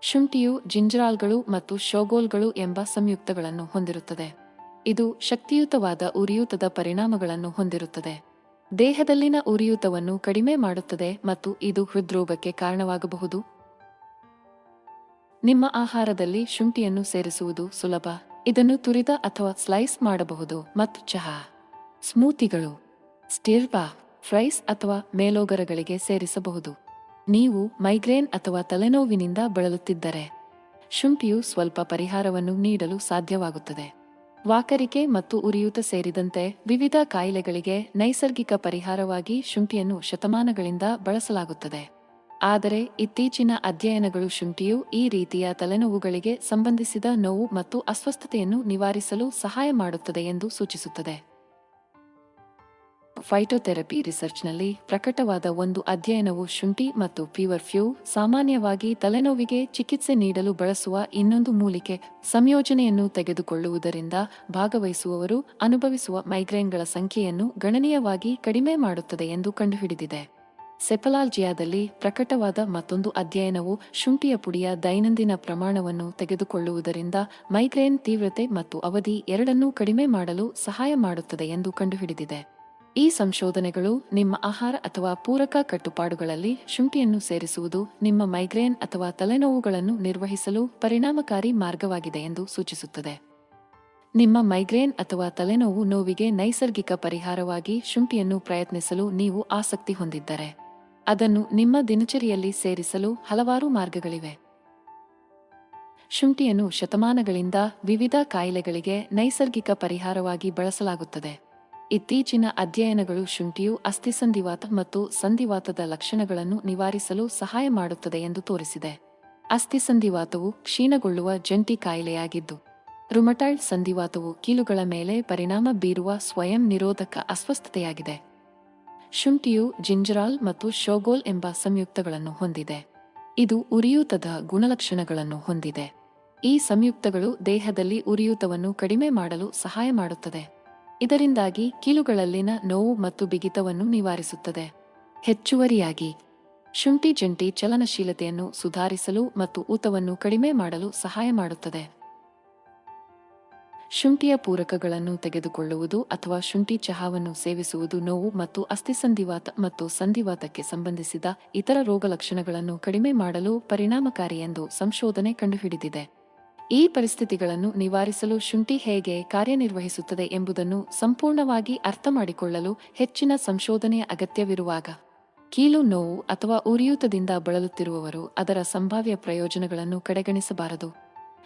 [SPEAKER 2] ಶುಂಠಿಯು ಜಿಂಜರಾಲ್ಗಳು ಮತ್ತು ಶೋಗೋಲ್ಗಳು ಎಂಬ ಸಂಯುಕ್ತಗಳನ್ನು ಹೊಂದಿರುತ್ತದೆ. ಇದು ಶಕ್ತಿಯುತವಾದ ಉರಿಯೂತದ ಪರಿಣಾಮಗಳನ್ನು ಹೊಂದಿರುತ್ತದೆ. ದೇಹದಲ್ಲಿನ ಉರಿಯೂತವನ್ನು ಕಡಿಮೆ ಮಾಡುತ್ತದೆ ಮತ್ತು ಇದು ಹೃದ್ರೋಗಕ್ಕೆ ಕಾರಣವಾಗಬಹುದು. ನಿಮ್ಮ ಆಹಾರದಲ್ಲಿ ಶುಂಠಿಯನ್ನು ಸೇರಿಸುವುದು ಸುಲಭ. ಇದನ್ನು ತುರಿದ ಅಥವಾ ಸ್ಲೈಸ್ ಮಾಡಬಹುದು ಮತ್ತು ಚಹಾ. ಸ್ಮೂತಿಗಳು ಸ್ಟಿರ್ಬಾ ಫ್ರೈಸ್ ಅಥವಾ ಮೇಲೋಗರಗಳಿಗೆ ಸೇರಿಸಬಹುದು. ನೀವು ಮೈಗ್ರೇನ್ ಅಥವಾ ತಲೆನೋವಿನಿಂದ ಬಳಲುತ್ತಿದ್ದರೆ, ಶುಂಠಿಯು ಸ್ವಲ್ಪ ಪರಿಹಾರವನ್ನು ನೀಡಲು ಸಾಧ್ಯವಾಗುತ್ತದೆ. ವಾಕರಿಕೆ ಮತ್ತು ಉರಿಯೂತ ಸೇರಿದಂತೆ ವಿವಿಧ ಕಾಯಿಲೆಗಳಿಗೆ ನೈಸರ್ಗಿಕ ಪರಿಹಾರವಾಗಿ ಶುಂಠಿಯನ್ನು ಶತಮಾನಗಳಿಂದ ಬಳಸಲಾಗುತ್ತದೆ. ಆದರೆ ಇತ್ತೀಚಿನ ಅಧ್ಯಯನಗಳು ಶುಂಠಿಯು ಈ ರೀತಿಯ ತಲೆನೋವುಗಳಿಗೆ ಸಂಬಂಧಿಸಿದ ನೋವು ಮತ್ತು ಅಸ್ವಸ್ಥತೆಯನ್ನು ನಿವಾರಿಸಲು ಸಹಾಯ ಮಾಡುತ್ತದೆ ಎಂದು ಸೂಚಿಸುತ್ತದೆ. ಫೈಟೋಥೆರಪಿ ರಿಸರ್ಚ್ನಲ್ಲಿ ಪ್ರಕಟವಾದ ಒಂದು ಅಧ್ಯಯನವು ಶುಂಠಿ ಮತ್ತು ಫ್ಯೂ ಸಾಮಾನ್ಯವಾಗಿ ತಲೆನೋವಿಗೆ ಚಿಕಿತ್ಸೆ ನೀಡಲು ಬಳಸುವ ಇನ್ನೊಂದು ಮೂಲಿಕೆ ಸಂಯೋಜನೆಯನ್ನು ತೆಗೆದುಕೊಳ್ಳುವುದರಿಂದ ಭಾಗವಹಿಸುವವರು ಅನುಭವಿಸುವ ಮೈಗ್ರೇನ್ಗಳ ಸಂಖ್ಯೆಯನ್ನು ಗಣನೀಯವಾಗಿ ಕಡಿಮೆ ಮಾಡುತ್ತದೆ ಎಂದು ಕಂಡುಹಿಡಿದಿದೆ. ಸೆಪಲಾಲ್ಜಿಯಾದಲ್ಲಿ ಪ್ರಕಟವಾದ ಮತ್ತೊಂದು ಅಧ್ಯಯನವು ಶುಂಠಿಯ ಪುಡಿಯ ದೈನಂದಿನ ಪ್ರಮಾಣವನ್ನು ತೆಗೆದುಕೊಳ್ಳುವುದರಿಂದ ಮೈಗ್ರೇನ್ ತೀವ್ರತೆ ಮತ್ತು ಅವಧಿ ಎರಡನ್ನೂ ಕಡಿಮೆ ಮಾಡಲು ಸಹಾಯ ಮಾಡುತ್ತದೆ ಎಂದು ಕಂಡುಹಿಡಿದಿದೆ. ಈ ಸಂಶೋಧನೆಗಳು ನಿಮ್ಮ ಆಹಾರ ಅಥವಾ ಪೂರಕ ಕಟ್ಟುಪಾಡುಗಳಲ್ಲಿ ಶುಂಠಿಯನ್ನು ಸೇರಿಸುವುದು ನಿಮ್ಮ ಮೈಗ್ರೇನ್ ಅಥವಾ ತಲೆನೋವುಗಳನ್ನು ನಿರ್ವಹಿಸಲು ಪರಿಣಾಮಕಾರಿ ಮಾರ್ಗವಾಗಿದೆ ಎಂದು ಸೂಚಿಸುತ್ತದೆ. ನಿಮ್ಮ ಮೈಗ್ರೇನ್ ಅಥವಾ ತಲೆನೋವು ನೋವಿಗೆ ನೈಸರ್ಗಿಕ ಪರಿಹಾರವಾಗಿ ಶುಂಠಿಯನ್ನು ಪ್ರಯತ್ನಿಸಲು ನೀವು ಆಸಕ್ತಿ ಹೊಂದಿದ್ದರೆ, ಅದನ್ನು ನಿಮ್ಮ ದಿನಚರಿಯಲ್ಲಿ ಸೇರಿಸಲು ಹಲವಾರು ಮಾರ್ಗಗಳಿವೆ. ಶುಂಠಿಯನ್ನು ಶತಮಾನಗಳಿಂದ ವಿವಿಧ ಕಾಯಿಲೆಗಳಿಗೆ ನೈಸರ್ಗಿಕ ಪರಿಹಾರವಾಗಿ ಬಳಸಲಾಗುತ್ತದೆ. ಇತ್ತೀಚಿನ ಅಧ್ಯಯನಗಳು ಶುಂಠಿಯು ಅಸ್ಥಿಸಂಧಿವಾತ ಮತ್ತು ಸಂಧಿವಾತದ ಲಕ್ಷಣಗಳನ್ನು ನಿವಾರಿಸಲು ಸಹಾಯ ಮಾಡುತ್ತದೆ ಎಂದು ತೋರಿಸಿದೆ. ಅಸ್ಥಿಸಂಧಿವಾತವು ಕ್ಷೀಣಗೊಳ್ಳುವ ಜಂಟಿ ಕಾಯಿಲೆಯಾಗಿದ್ದು ರುಮಟಾಯ್ಡ್ ಸಂಧಿವಾತವು ಕೀಲುಗಳ ಮೇಲೆ ಪರಿಣಾಮ ಬೀರುವ ಸ್ವಯಂ ನಿರೋಧಕ ಅಸ್ವಸ್ಥತೆಯಾಗಿದೆ. ಶುಂಠಿಯು ಜಿಂಜರಾಲ್ ಮತ್ತು ಶೋಗೋಲ್ ಎಂಬ ಸಂಯುಕ್ತಗಳನ್ನು ಹೊಂದಿದೆ. ಇದು ಉರಿಯೂತದ ಗುಣಲಕ್ಷಣಗಳನ್ನು ಹೊಂದಿದೆ. ಈ ಸಂಯುಕ್ತಗಳು ದೇಹದಲ್ಲಿ ಉರಿಯೂತವನ್ನು ಕಡಿಮೆ ಮಾಡಲು ಸಹಾಯ ಮಾಡುತ್ತದೆ. ಇದರಿಂದಾಗಿ ಕೀಲುಗಳಲ್ಲಿನ ನೋವು ಮತ್ತು ಬಿಗಿತವನ್ನು ನಿವಾರಿಸುತ್ತದೆ. ಹೆಚ್ಚುವರಿಯಾಗಿ, ಶುಂಠಿ ಜಂಟಿ ಚಲನಶೀಲತೆಯನ್ನು ಸುಧಾರಿಸಲು ಮತ್ತು ಊತವನ್ನು ಕಡಿಮೆ ಮಾಡಲು ಸಹಾಯ ಮಾಡುತ್ತದೆ. ಶುಂಠಿಯ ಪೂರಕಗಳನ್ನು ತೆಗೆದುಕೊಳ್ಳುವುದು ಅಥವಾ ಶುಂಠಿ ಚಹಾವನ್ನು ಸೇವಿಸುವುದು ನೋವು ಮತ್ತು ಅಸ್ಥಿಸಂಧಿವಾತ ಮತ್ತು ಸಂಧಿವಾತಕ್ಕೆ ಸಂಬಂಧಿಸಿದ ಇತರ ರೋಗಲಕ್ಷಣಗಳನ್ನು ಕಡಿಮೆ ಮಾಡಲು ಪರಿಣಾಮಕಾರಿ ಎಂದು ಸಂಶೋಧನೆ ಕಂಡುಹಿಡಿದಿದೆ. ಈ ಪರಿಸ್ಥಿತಿಗಳನ್ನು ನಿವಾರಿಸಲು ಶುಂಠಿ ಹೇಗೆ ಕಾರ್ಯನಿರ್ವಹಿಸುತ್ತದೆ ಎಂಬುದನ್ನು ಸಂಪೂರ್ಣವಾಗಿ ಅರ್ಥಮಾಡಿಕೊಳ್ಳಲು ಹೆಚ್ಚಿನ ಸಂಶೋಧನೆಯ ಅಗತ್ಯವಿರುವಾಗ, ಕೀಲು ನೋವು ಅಥವಾ ಉರಿಯೂತದಿಂದ ಬಳಲುತ್ತಿರುವವರು ಅದರ ಸಂಭಾವ್ಯ ಪ್ರಯೋಜನಗಳನ್ನು ಕಡೆಗಣಿಸಬಾರದು.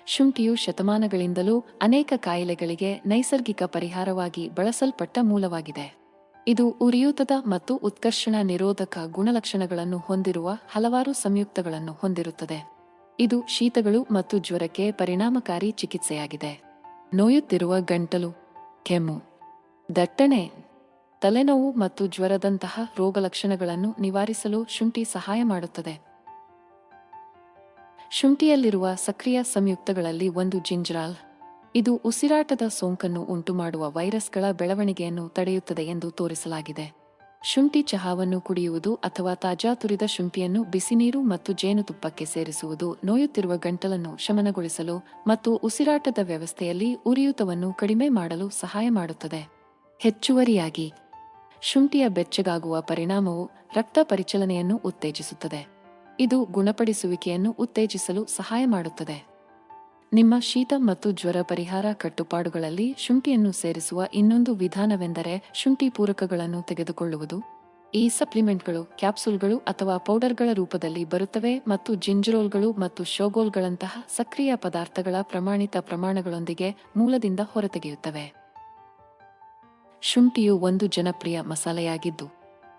[SPEAKER 2] ಶುಂಠಿಯು ಶತಮಾನಗಳಿಂದಲೂ ಅನೇಕ ಕಾಯಿಲೆಗಳಿಗೆ ನೈಸರ್ಗಿಕ ಪರಿಹಾರವಾಗಿ ಬಳಸಲ್ಪಟ್ಟ ಮೂಲವಾಗಿದೆ. ಇದು ಉರಿಯೂತದ ಮತ್ತು ಉತ್ಕರ್ಷಣ ನಿರೋಧಕ ಗುಣಲಕ್ಷಣಗಳನ್ನು ಹೊಂದಿರುವ ಹಲವಾರು ಸಂಯುಕ್ತಗಳನ್ನು ಹೊಂದಿರುತ್ತದೆ. ಇದು ಶೀತಗಳು ಮತ್ತು ಜ್ವರಕ್ಕೆ ಪರಿಣಾಮಕಾರಿ ಚಿಕಿತ್ಸೆಯಾಗಿದೆ. ನೋಯುತ್ತಿರುವ ಗಂಟಲು, ಕೆಮ್ಮು, ದಟ್ಟಣೆ, ತಲೆನೋವು ಮತ್ತು ಜ್ವರದಂತಹ ರೋಗಲಕ್ಷಣಗಳನ್ನು ನಿವಾರಿಸಲು ಶುಂಠಿ ಸಹಾಯ ಮಾಡುತ್ತದೆ. ಶುಂಠಿಯಲ್ಲಿರುವ ಸಕ್ರಿಯ ಸಂಯುಕ್ತಗಳಲ್ಲಿ ಒಂದು ಜಿಂಜ್ರಾಲ್. ಇದು ಉಸಿರಾಟದ ಸೋಂಕನ್ನು ಉಂಟುಮಾಡುವ ವೈರಸ್ಗಳ ಬೆಳವಣಿಗೆಯನ್ನು ತಡೆಯುತ್ತದೆ ಎಂದು ತೋರಿಸಲಾಗಿದೆ. ಶುಂಠಿ ಚಹಾವನ್ನು ಕುಡಿಯುವುದು ಅಥವಾ ತಾಜಾ ತುರಿದ ಶುಂಠಿಯನ್ನು ಬಿಸಿನೀರು ಮತ್ತು ಜೇನುತುಪ್ಪಕ್ಕೆ ಸೇರಿಸುವುದು ನೋಯುತ್ತಿರುವ ಗಂಟಲನ್ನು ಶಮನಗೊಳಿಸಲು ಮತ್ತು ಉಸಿರಾಟದ ವ್ಯವಸ್ಥೆಯಲ್ಲಿ ಉರಿಯೂತವನ್ನು ಕಡಿಮೆ ಮಾಡಲು ಸಹಾಯ ಮಾಡುತ್ತದೆ. ಹೆಚ್ಚುವರಿಯಾಗಿ, ಶುಂಠಿಯ ಬೆಚ್ಚಗಾಗುವ ಪರಿಣಾಮವು ರಕ್ತ ಪರಿಚಲನೆಯನ್ನು ಉತ್ತೇಜಿಸುತ್ತದೆ. ಇದು ಗುಣಪಡಿಸುವಿಕೆಯನ್ನು ಉತ್ತೇಜಿಸಲು ಸಹಾಯ ಮಾಡುತ್ತದೆ. ನಿಮ್ಮ ಶೀತ ಮತ್ತು ಜ್ವರ ಪರಿಹಾರ ಕಟ್ಟುಪಾಡುಗಳಲ್ಲಿ ಶುಂಠಿಯನ್ನು ಸೇರಿಸುವ ಇನ್ನೊಂದು ವಿಧಾನವೆಂದರೆ ಶುಂಠಿ ಪೂರಕಗಳನ್ನು ತೆಗೆದುಕೊಳ್ಳುವುದು. ಈ ಸಪ್ಲಿಮೆಂಟ್ಗಳು ಕ್ಯಾಪ್ಸೂಲ್ಗಳು ಅಥವಾ ಪೌಡರ್ಗಳ ರೂಪದಲ್ಲಿ ಬರುತ್ತವೆ ಮತ್ತು ಜಿಂಜರೋಲ್ಗಳು ಮತ್ತು ಶೋಗೋಲ್ಗಳಂತಹ ಸಕ್ರಿಯ ಪದಾರ್ಥಗಳ ಪ್ರಮಾಣಿತ ಪ್ರಮಾಣಗಳೊಂದಿಗೆ ಮೂಲದಿಂದ ಹೊರತೆಗೆಯುತ್ತವೆ. ಶುಂಠಿಯು ಒಂದು ಜನಪ್ರಿಯ ಮಸಾಲೆಯಾಗಿದ್ದು,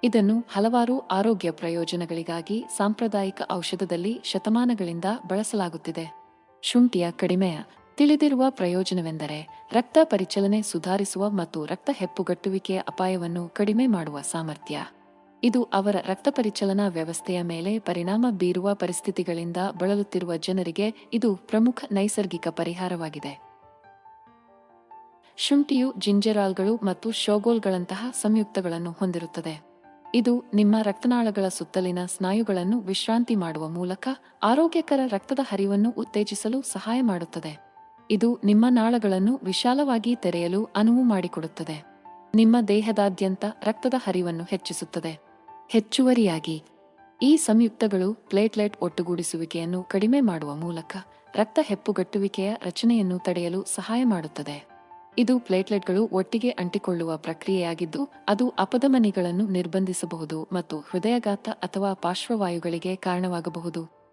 [SPEAKER 2] ಇದನ್ನು ಹಲವಾರು ಆರೋಗ್ಯ ಪ್ರಯೋಜನಗಳಿಗಾಗಿ ಸಾಂಪ್ರದಾಯಿಕ ಔಷಧದಲ್ಲಿ ಶತಮಾನಗಳಿಂದ ಬಳಸಲಾಗುತ್ತಿದೆ. ಶುಂಠಿಯ ಕಡಿಮೆಯ ತಿಳಿದಿರುವ ಪ್ರಯೋಜನವೆಂದರೆ ರಕ್ತ ಪರಿಚಲನೆ ಸುಧಾರಿಸುವ ಮತ್ತು ರಕ್ತ ಹೆಪ್ಪುಗಟ್ಟುವಿಕೆಯ ಅಪಾಯವನ್ನು ಕಡಿಮೆ ಮಾಡುವ ಸಾಮರ್ಥ್ಯ. ಇದು ಅವರ ರಕ್ತ ಪರಿಚಲನಾ ವ್ಯವಸ್ಥೆಯ ಮೇಲೆ ಪರಿಣಾಮ ಬೀರುವ ಪರಿಸ್ಥಿತಿಗಳಿಂದ ಬಳಲುತ್ತಿರುವ ಜನರಿಗೆ ಇದು ಪ್ರಮುಖ ನೈಸರ್ಗಿಕ ಪರಿಹಾರವಾಗಿದೆ. ಶುಂಠಿಯು ಜಿಂಜೆರಾಲ್ಗಳು ಮತ್ತು ಶೋಗೋಲ್ಗಳಂತಹ ಸಂಯುಕ್ತಗಳನ್ನು ಹೊಂದಿರುತ್ತದೆ. ಇದು ನಿಮ್ಮ ರಕ್ತನಾಳಗಳ ಸುತ್ತಲಿನ ಸ್ನಾಯುಗಳನ್ನು ವಿಶ್ರಾಂತಿ ಮಾಡುವ ಮೂಲಕ ಆರೋಗ್ಯಕರ ರಕ್ತದ ಹರಿವನ್ನು ಉತ್ತೇಜಿಸಲು ಸಹಾಯ ಮಾಡುತ್ತದೆ. ಇದು ನಿಮ್ಮ ನಾಳಗಳನ್ನು ವಿಶಾಲವಾಗಿ ತೆರೆಯಲು ಅನುವು ಮಾಡಿಕೊಡುತ್ತದೆ. ನಿಮ್ಮ ದೇಹದಾದ್ಯಂತ ರಕ್ತದ ಹರಿವನ್ನು ಹೆಚ್ಚಿಸುತ್ತದೆ. ಹೆಚ್ಚುವರಿಯಾಗಿ. ಈ ಸಂಯುಕ್ತಗಳು ಪ್ಲೇಟ್ಲೆಟ್ ಒಟ್ಟುಗೂಡಿಸುವಿಕೆಯನ್ನು ಕಡಿಮೆ ಮಾಡುವ ಮೂಲಕ ರಕ್ತ ಹೆಪ್ಪುಗಟ್ಟುವಿಕೆಯ ರಚನೆಯನ್ನು ತಡೆಯಲು ಸಹಾಯ ಮಾಡುತ್ತದೆ. ಇದು ಪ್ಲೇಟ್ಲೆಟ್ಗಳು ಒಟ್ಟಿಗೆ ಅಂಟಿಕೊಳ್ಳುವ ಪ್ರಕ್ರಿಯೆಯಾಗಿದ್ದು, ಅದು ಅಪಧಮನಿಗಳನ್ನು ನಿರ್ಬಂಧಿಸಬಹುದು ಮತ್ತು ಹೃದಯಘಾತ ಅಥವಾ ಪಾರ್ಶ್ವವಾಯುಗಳಿಗೆ ಕಾರಣವಾಗಬಹುದು.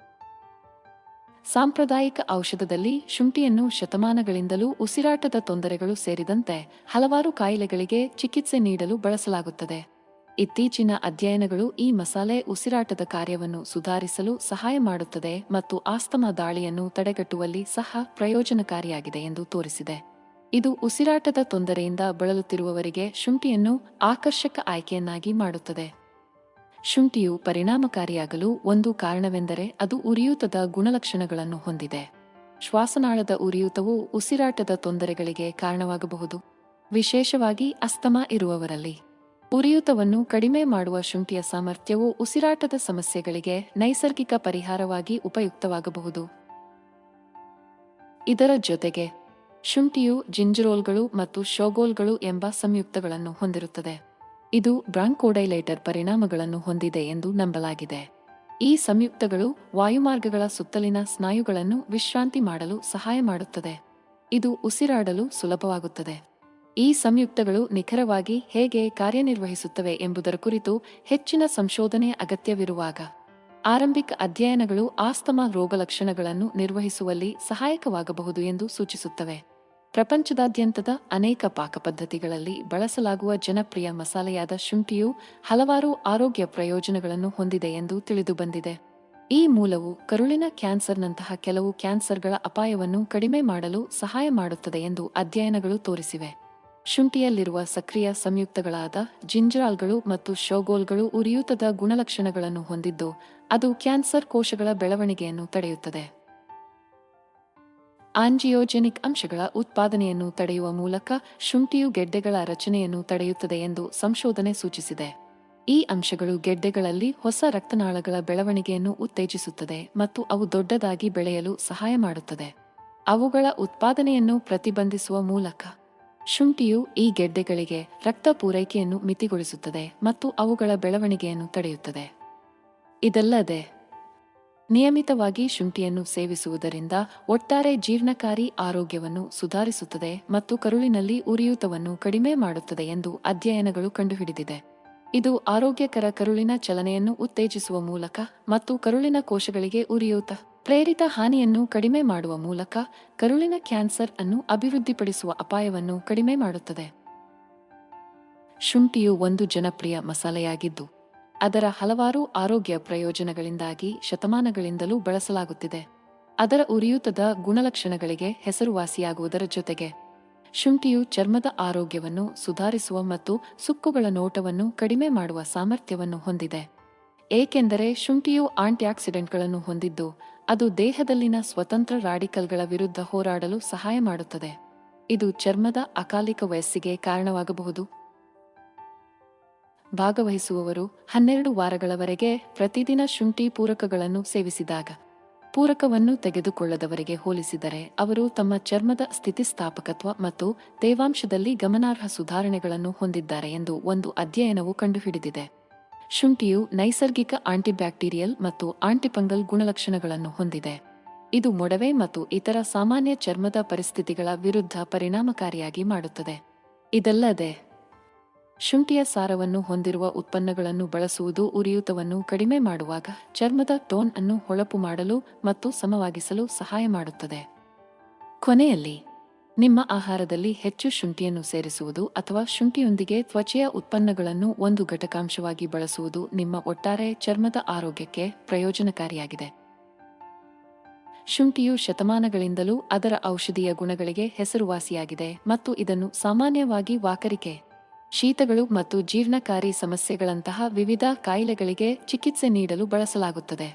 [SPEAKER 2] ಸಾಂಪ್ರದಾಯಿಕ ಔಷಧದಲ್ಲಿ ಶುಂಠಿಯನ್ನು ಶತಮಾನಗಳಿಂದಲೂ ಉಸಿರಾಟದ ತೊಂದರೆಗಳು ಸೇರಿದಂತೆ ಹಲವಾರು ಕಾಯಿಲೆಗಳಿಗೆ ಚಿಕಿತ್ಸೆ ನೀಡಲು ಬಳಸಲಾಗುತ್ತದೆ. ಇತ್ತೀಚಿನ ಅಧ್ಯಯನಗಳು ಈ ಮಸಾಲೆ ಉಸಿರಾಟದ ಕಾರ್ಯವನ್ನು ಸುಧಾರಿಸಲು ಸಹಾಯ ಮಾಡುತ್ತದೆ ಮತ್ತು ಆಸ್ತಮಾ ದಾಳಿಯನ್ನು ತಡೆಗಟ್ಟುವಲ್ಲಿ ಸಹ ಪ್ರಯೋಜನಕಾರಿಯಾಗಿದೆ ಎಂದು ತೋರಿಸಿದೆ. ಇದು ಉಸಿರಾಟದ ತೊಂದರೆಯಿಂದ ಬಳಲುತ್ತಿರುವವರಿಗೆ ಶುಂಠಿಯನ್ನು ಆಕರ್ಷಕ ಆಯ್ಕೆಯನ್ನಾಗಿ ಮಾಡುತ್ತದೆ. ಶುಂಠಿಯು ಪರಿಣಾಮಕಾರಿಯಾಗಲು ಒಂದು ಕಾರಣವೆಂದರೆ ಅದು ಉರಿಯೂತದ ಗುಣಲಕ್ಷಣಗಳನ್ನು ಹೊಂದಿದೆ. ಶ್ವಾಸನಾಳದ ಉರಿಯೂತವು ಉಸಿರಾಟದ ತೊಂದರೆಗಳಿಗೆ ಕಾರಣವಾಗಬಹುದು. ವಿಶೇಷವಾಗಿ ಅಸ್ತಮಾ ಇರುವವರಲ್ಲಿ. ಉರಿಯೂತವನ್ನು ಕಡಿಮೆ ಮಾಡುವ ಶುಂಠಿಯ ಸಾಮರ್ಥ್ಯವು ಉಸಿರಾಟದ ಸಮಸ್ಯೆಗಳಿಗೆ ನೈಸರ್ಗಿಕ ಪರಿಹಾರವಾಗಿ ಉಪಯುಕ್ತವಾಗಬಹುದು. ಇದರ ಜೊತೆಗೆ ಶುಂಠಿಯು ಜಿಂಜರೋಲ್ಗಳು ಮತ್ತು ಶೋಗೋಲ್ಗಳು ಎಂಬ ಸಂಯುಕ್ತಗಳನ್ನು ಹೊಂದಿರುತ್ತದೆ. ಇದು ಬ್ರಾಂಕೋಡೈಲೈಟರ್ ಪರಿಣಾಮಗಳನ್ನು ಹೊಂದಿದೆ ಎಂದು ನಂಬಲಾಗಿದೆ. ಈ ಸಂಯುಕ್ತಗಳು ವಾಯುಮಾರ್ಗಗಳ ಸುತ್ತಲಿನ ಸ್ನಾಯುಗಳನ್ನು ವಿಶ್ರಾಂತಿ ಮಾಡಲು ಸಹಾಯ ಮಾಡುತ್ತದೆ. ಇದು ಉಸಿರಾಡಲು ಸುಲಭವಾಗುತ್ತದೆ. ಈ ಸಂಯುಕ್ತಗಳು ನಿಖರವಾಗಿ ಹೇಗೆ ಕಾರ್ಯನಿರ್ವಹಿಸುತ್ತವೆ ಎಂಬುದರ ಕುರಿತು ಹೆಚ್ಚಿನ ಸಂಶೋಧನೆ ಅಗತ್ಯವಿರುವಾಗ ಆರಂಭಿಕ ಅಧ್ಯಯನಗಳು ಆಸ್ತಮಾ ರೋಗಲಕ್ಷಣಗಳನ್ನು ನಿರ್ವಹಿಸುವಲ್ಲಿ ಸಹಾಯಕವಾಗಬಹುದು ಎಂದು ಸೂಚಿಸುತ್ತವೆ. ಪ್ರಪಂಚದಾದ್ಯಂತದ ಅನೇಕ ಪಾಕಪದ್ಧತಿಗಳಲ್ಲಿ ಬಳಸಲಾಗುವ ಜನಪ್ರಿಯ ಮಸಾಲೆಯಾದ ಶುಂಠಿಯು ಹಲವಾರು ಆರೋಗ್ಯ ಪ್ರಯೋಜನಗಳನ್ನು ಹೊಂದಿದೆ ಎಂದು ತಿಳಿದುಬಂದಿದೆ. ಈ ಮೂಲವು ಕರುಳಿನ ಕ್ಯಾನ್ಸರ್ನಂತಹ ಕೆಲವು ಕ್ಯಾನ್ಸರ್ಗಳ ಅಪಾಯವನ್ನು ಕಡಿಮೆ ಮಾಡಲು ಸಹಾಯ ಮಾಡುತ್ತದೆ ಎಂದು ಅಧ್ಯಯನಗಳು ತೋರಿಸಿವೆ. ಶುಂಠಿಯಲ್ಲಿರುವ ಸಕ್ರಿಯ ಸಂಯುಕ್ತಗಳಾದ ಜಿಂಜರಾಲ್ಗಳು ಮತ್ತು ಶೋಗೋಲ್ಗಳು ಉರಿಯೂತದ ಗುಣಲಕ್ಷಣಗಳನ್ನು ಹೊಂದಿದ್ದು, ಅದು ಕ್ಯಾನ್ಸರ್ ಕೋಶಗಳ ಬೆಳವಣಿಗೆಯನ್ನು ತಡೆಯುತ್ತದೆ. ಆಂಜಿಯೋಜೆನಿಕ್ ಅಂಶಗಳ ಉತ್ಪಾದನೆಯನ್ನು ತಡೆಯುವ ಮೂಲಕ ಶುಂಠಿಯು ಗೆಡ್ಡೆಗಳ ರಚನೆಯನ್ನು ತಡೆಯುತ್ತದೆ ಎಂದು ಸಂಶೋಧನೆ ಸೂಚಿಸಿದೆ. ಈ ಅಂಶಗಳು ಗೆಡ್ಡೆಗಳಲ್ಲಿ ಹೊಸ ರಕ್ತನಾಳಗಳ ಬೆಳವಣಿಗೆಯನ್ನು ಉತ್ತೇಜಿಸುತ್ತದೆ ಮತ್ತು ಅವು ದೊಡ್ಡದಾಗಿ ಬೆಳೆಯಲು ಸಹಾಯ ಮಾಡುತ್ತದೆ. ಅವುಗಳ ಉತ್ಪಾದನೆಯನ್ನು ಪ್ರತಿಬಂಧಿಸುವ ಮೂಲಕ ಶುಂಠಿಯು ಈ ಗೆಡ್ಡೆಗಳಿಗೆ ರಕ್ತ ಪೂರೈಕೆಯನ್ನು ಮಿತಿಗೊಳಿಸುತ್ತದೆ ಮತ್ತು ಅವುಗಳ ಬೆಳವಣಿಗೆಯನ್ನು ತಡೆಯುತ್ತದೆ. ಇದಲ್ಲದೆ, ನಿಯಮಿತವಾಗಿ ಶುಂಠಿಯನ್ನು ಸೇವಿಸುವುದರಿಂದ ಒಟ್ಟಾರೆ ಜೀರ್ಣಕಾರಿ ಆರೋಗ್ಯವನ್ನು ಸುಧಾರಿಸುತ್ತದೆ ಮತ್ತು ಕರುಳಿನಲ್ಲಿ ಉರಿಯೂತವನ್ನು ಕಡಿಮೆ ಮಾಡುತ್ತದೆ ಎಂದು ಅಧ್ಯಯನಗಳು ಕಂಡುಹಿಡಿದಿದೆ. ಇದು ಆರೋಗ್ಯಕರ ಕರುಳಿನ ಚಲನೆಯನ್ನು ಉತ್ತೇಜಿಸುವ ಮೂಲಕ ಮತ್ತು ಕರುಳಿನ ಕೋಶಗಳಿಗೆ ಉರಿಯೂತ ಪ್ರೇರಿತ ಹಾನಿಯನ್ನು ಕಡಿಮೆ ಮಾಡುವ ಮೂಲಕ ಕರುಳಿನ ಕ್ಯಾನ್ಸರ್ ಅನ್ನು ಅಭಿವೃದ್ಧಿಪಡಿಸುವ ಅಪಾಯವನ್ನು ಕಡಿಮೆ ಮಾಡುತ್ತದೆ. ಶುಂಠಿಯು ಒಂದು ಜನಪ್ರಿಯ ಮಸಾಲೆಯಾಗಿದ್ದು, ಅದರ ಹಲವಾರು ಆರೋಗ್ಯ ಪ್ರಯೋಜನಗಳಿಂದಾಗಿ ಶತಮಾನಗಳಿಂದಲೂ ಬಳಸಲಾಗುತ್ತಿದೆ. ಅದರ ಉರಿಯೂತದ ಗುಣಲಕ್ಷಣಗಳಿಗೆ ಹೆಸರುವಾಸಿಯಾಗುವುದರ ಜೊತೆಗೆ, ಶುಂಠಿಯು ಚರ್ಮದ ಆರೋಗ್ಯವನ್ನು ಸುಧಾರಿಸುವ ಮತ್ತು ಸುಕ್ಕುಗಳ ನೋಟವನ್ನು ಕಡಿಮೆ ಮಾಡುವ ಸಾಮರ್ಥ್ಯವನ್ನು ಹೊಂದಿದೆ. ಏಕೆಂದರೆ ಶುಂಠಿಯು ಆಂಟಿಆಕ್ಸಿಡೆಂಟ್ಗಳನ್ನು ಹೊಂದಿದ್ದು ಅದು ದೇಹದಲ್ಲಿನ ಸ್ವತಂತ್ರ ರಾಡಿಕಲ್ಗಳ ವಿರುದ್ಧ ಹೋರಾಡಲು ಸಹಾಯ ಮಾಡುತ್ತದೆ. ಇದು ಚರ್ಮದ ಅಕಾಲಿಕ ವಯಸ್ಸಿಗೆ ಕಾರಣವಾಗಬಹುದು. ಭಾಗವಹಿಸುವವರು ಹನ್ನೆರಡು ವಾರಗಳವರೆಗೆ ಪ್ರತಿದಿನ ಶುಂಠಿ ಪೂರಕಗಳನ್ನು ಸೇವಿಸಿದಾಗ, ಪೂರಕವನ್ನು ತೆಗೆದುಕೊಳ್ಳದವರಿಗೆ ಹೋಲಿಸಿದರೆ ಅವರು ತಮ್ಮ ಚರ್ಮದ ಸ್ಥಿತಿಸ್ಥಾಪಕತ್ವ ಮತ್ತು ತೇವಾಂಶದಲ್ಲಿ ಗಮನಾರ್ಹ ಸುಧಾರಣೆಗಳನ್ನು ಹೊಂದಿದ್ದಾರೆ ಎಂದು ಒಂದು ಅಧ್ಯಯನವು ಕಂಡುಹಿಡಿದಿದೆ. ಶುಂಠಿಯು ನೈಸರ್ಗಿಕ ಆಂಟಿಬ್ಯಾಕ್ಟೀರಿಯಲ್ ಮತ್ತು ಆಂಟಿಪಂಗಲ್ ಗುಣಲಕ್ಷಣಗಳನ್ನು ಹೊಂದಿದೆ. ಇದು ಮೊಡವೆ ಮತ್ತು ಇತರ ಸಾಮಾನ್ಯ ಚರ್ಮದ ಪರಿಸ್ಥಿತಿಗಳ ವಿರುದ್ಧ ಪರಿಣಾಮಕಾರಿಯಾಗಿ ಮಾಡುತ್ತದೆ. ಇದಲ್ಲದೆ, ಶುಂಠಿಯ ಸಾರವನ್ನು ಹೊಂದಿರುವ ಉತ್ಪನ್ನಗಳನ್ನು ಬಳಸುವುದು ಉರಿಯೂತವನ್ನು ಕಡಿಮೆ ಮಾಡುವಾಗ ಚರ್ಮದ ಟೋನ್ ಅನ್ನು ಹೊಳಪು ಮಾಡಲು ಮತ್ತು ಸಮವಾಗಿಸಲು ಸಹಾಯ ಮಾಡುತ್ತದೆ. ಕೊನೆಯಲ್ಲಿ ನಿಮ್ಮ ಆಹಾರದಲ್ಲಿ ಹೆಚ್ಚು ಶುಂಠಿಯನ್ನು ಸೇರಿಸುವುದು ಅಥವಾ ಶುಂಠಿಯೊಂದಿಗೆ ತ್ವಚೆಯ ಉತ್ಪನ್ನಗಳನ್ನು ಒಂದು ಘಟಕಾಂಶವಾಗಿ ಬಳಸುವುದು ನಿಮ್ಮ ಒಟ್ಟಾರೆ ಚರ್ಮದ ಆರೋಗ್ಯಕ್ಕೆ ಪ್ರಯೋಜನಕಾರಿಯಾಗಿದೆ. ಶುಂಠಿಯು ಶತಮಾನಗಳಿಂದಲೂ ಅದರ ಔಷಧೀಯ ಗುಣಗಳಿಗೆ ಹೆಸರುವಾಸಿಯಾಗಿದೆ ಮತ್ತು ಇದನ್ನು ಸಾಮಾನ್ಯವಾಗಿ ವಾಕರಿಕೆ, ಶೀತಗಳು ಮತ್ತು ಜೀರ್ಣಕಾರಿ ಸಮಸ್ಯೆಗಳಂತಹ ವಿವಿಧ ಕಾಯಿಲೆಗಳಿಗೆ ಚಿಕಿತ್ಸೆ ನೀಡಲು ಬಳಸಲಾಗುತ್ತದೆ.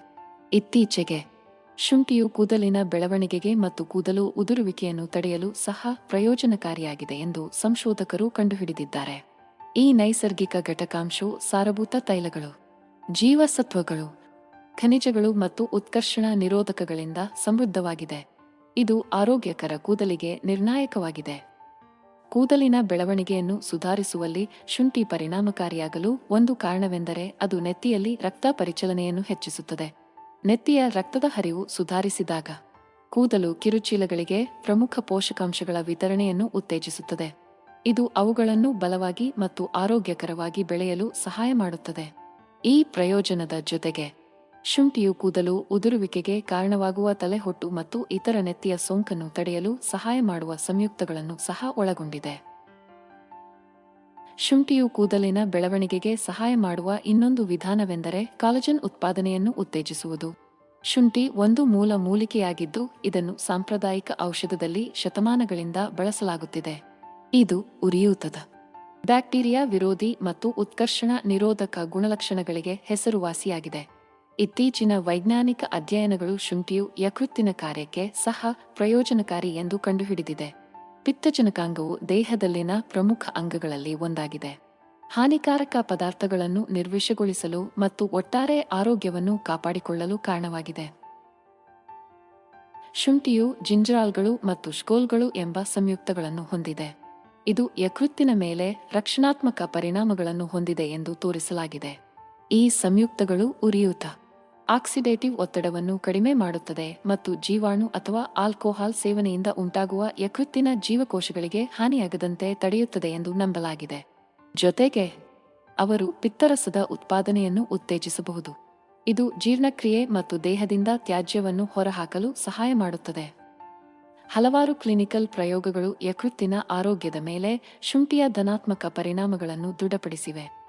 [SPEAKER 2] ಇತ್ತೀಚೆಗೆ ಶುಂಠಿಯು ಕೂದಲಿನ ಬೆಳವಣಿಗೆಗೆ ಮತ್ತು ಕೂದಲು ಉದುರುವಿಕೆಯನ್ನು ತಡೆಯಲು ಸಹ ಪ್ರಯೋಜನಕಾರಿಯಾಗಿದೆ ಎಂದು ಸಂಶೋಧಕರು ಕಂಡುಹಿಡಿದಿದ್ದಾರೆ. ಈ ನೈಸರ್ಗಿಕ ಘಟಕಾಂಶವು ಸಾರಭೂತ ತೈಲಗಳು, ಜೀವಸತ್ವಗಳು, ಖನಿಜಗಳು ಮತ್ತು ಉತ್ಕರ್ಷಣ ನಿರೋಧಕಗಳಿಂದ ಸಮೃದ್ಧವಾಗಿದೆ. ಇದು ಆರೋಗ್ಯಕರ ಕೂದಲಿಗೆ ನಿರ್ಣಾಯಕವಾಗಿದೆ. ಕೂದಲಿನ ಬೆಳವಣಿಗೆಯನ್ನು ಸುಧಾರಿಸುವಲ್ಲಿ ಶುಂಠಿ ಪರಿಣಾಮಕಾರಿಯಾಗಲು ಒಂದು ಕಾರಣವೆಂದರೆ ಅದು ನೆತ್ತಿಯಲ್ಲಿ ರಕ್ತ ಪರಿಚಲನೆಯನ್ನು ಹೆಚ್ಚಿಸುತ್ತದೆ. ನೆತ್ತಿಯ ರಕ್ತದ ಹರಿವು ಸುಧಾರಿಸಿದಾಗ ಕೂದಲು ಕಿರುಚೀಲಗಳಿಗೆ ಪ್ರಮುಖ ಪೋಷಕಾಂಶಗಳ ವಿತರಣೆಯನ್ನು ಉತ್ತೇಜಿಸುತ್ತದೆ. ಇದು ಅವುಗಳನ್ನು ಬಲವಾಗಿ ಮತ್ತು ಆರೋಗ್ಯಕರವಾಗಿ ಬೆಳೆಯಲು ಸಹಾಯ ಮಾಡುತ್ತದೆ. ಈ ಪ್ರಯೋಜನದ ಜೊತೆಗೆ ಶುಂಠಿಯು ಕೂದಲು ಉದುರುವಿಕೆಗೆ ಕಾರಣವಾಗುವ ತಲೆಹೊಟ್ಟು ಮತ್ತು ಇತರ ನೆತ್ತಿಯ ಸೋಂಕನ್ನು ತಡೆಯಲು ಸಹಾಯ ಮಾಡುವ ಸಂಯುಕ್ತಗಳನ್ನು ಸಹ ಒಳಗೊಂಡಿದೆ. ಶುಂಠಿಯು ಕೂದಲಿನ ಬೆಳವಣಿಗೆಗೆ ಸಹಾಯ ಮಾಡುವ ಇನ್ನೊಂದು ವಿಧಾನವೆಂದರೆ ಕಾಲಜನ್ ಉತ್ಪಾದನೆಯನ್ನು ಉತ್ತೇಜಿಸುವುದು. ಶುಂಠಿ ಒಂದು ಮೂಲ ಮೂಲಿಕೆಯಾಗಿದ್ದು ಇದನ್ನು ಸಾಂಪ್ರದಾಯಿಕ ಔಷಧದಲ್ಲಿ ಶತಮಾನಗಳಿಂದ ಬಳಸಲಾಗುತ್ತಿದೆ. ಇದು ಉರಿಯೂತದ ಬ್ಯಾಕ್ಟೀರಿಯಾ ವಿರೋಧಿ ಮತ್ತು ಉತ್ಕರ್ಷಣ ನಿರೋಧಕ ಗುಣಲಕ್ಷಣಗಳಿಗೆ ಹೆಸರುವಾಸಿಯಾಗಿದೆ. ಇತ್ತೀಚಿನ ವೈಜ್ಞಾನಿಕ ಅಧ್ಯಯನಗಳು ಶುಂಠಿಯು ಯಕೃತ್ತಿನ ಕಾರ್ಯಕ್ಕೆ ಸಹ ಪ್ರಯೋಜನಕಾರಿ ಎಂದು ಕಂಡುಹಿಡಿದಿದೆ. ಪಿತ್ತಜನಕಾಂಗವು ದೇಹದಲ್ಲಿನ ಪ್ರಮುಖ ಅಂಗಗಳಲ್ಲಿ ಒಂದಾಗಿದೆ. ಹಾನಿಕಾರಕ ಪದಾರ್ಥಗಳನ್ನು ನಿರ್ವಿಷಗೊಳಿಸಲು ಮತ್ತು ಒಟ್ಟಾರೆ ಆರೋಗ್ಯವನ್ನು ಕಾಪಾಡಿಕೊಳ್ಳಲು ಕಾರಣವಾಗಿದೆ. ಶುಂಠಿಯು ಜಿಂಜರಾಲ್ಗಳು ಮತ್ತು ಶ್ಕೋಲ್ಗಳು ಎಂಬ ಸಂಯುಕ್ತಗಳನ್ನು ಹೊಂದಿದೆ. ಇದು ಯಕೃತ್ತಿನ ಮೇಲೆ ರಕ್ಷಣಾತ್ಮಕ ಪರಿಣಾಮಗಳನ್ನು ಹೊಂದಿದೆ ಎಂದು ತೋರಿಸಲಾಗಿದೆ. ಈ ಸಂಯುಕ್ತಗಳು ಉರಿಯೂತ. ಆಕ್ಸಿಡೇಟಿವ್ ಒತ್ತಡವನ್ನು ಕಡಿಮೆ ಮಾಡುತ್ತದೆ ಮತ್ತು ಜೀವಾಣು ಅಥವಾ ಆಲ್ಕೋಹಾಲ್ ಸೇವನೆಯಿಂದ ಉಂಟಾಗುವ ಯಕೃತ್ತಿನ ಜೀವಕೋಶಗಳಿಗೆ ಹಾನಿಯಾಗದಂತೆ ತಡೆಯುತ್ತದೆ ಎಂದು ನಂಬಲಾಗಿದೆ. ಜೊತೆಗೆ, ಅವರು ಪಿತ್ತರಸದ ಉತ್ಪಾದನೆಯನ್ನು ಉತ್ತೇಜಿಸಬಹುದು. ಇದು ಜೀರ್ಣಕ್ರಿಯೆ ಮತ್ತು ದೇಹದಿಂದ ತ್ಯಾಜ್ಯವನ್ನು ಹೊರಹಾಕಲು ಸಹಾಯ ಮಾಡುತ್ತದೆ. ಹಲವಾರು ಕ್ಲಿನಿಕಲ್ ಪ್ರಯೋಗಗಳು ಯಕೃತ್ತಿನ ಆರೋಗ್ಯದ ಮೇಲೆ ಶುಂಠಿಯ ಧನಾತ್ಮಕ ಪರಿಣಾಮಗಳನ್ನು ದೃಢಪಡಿಸಿವೆ.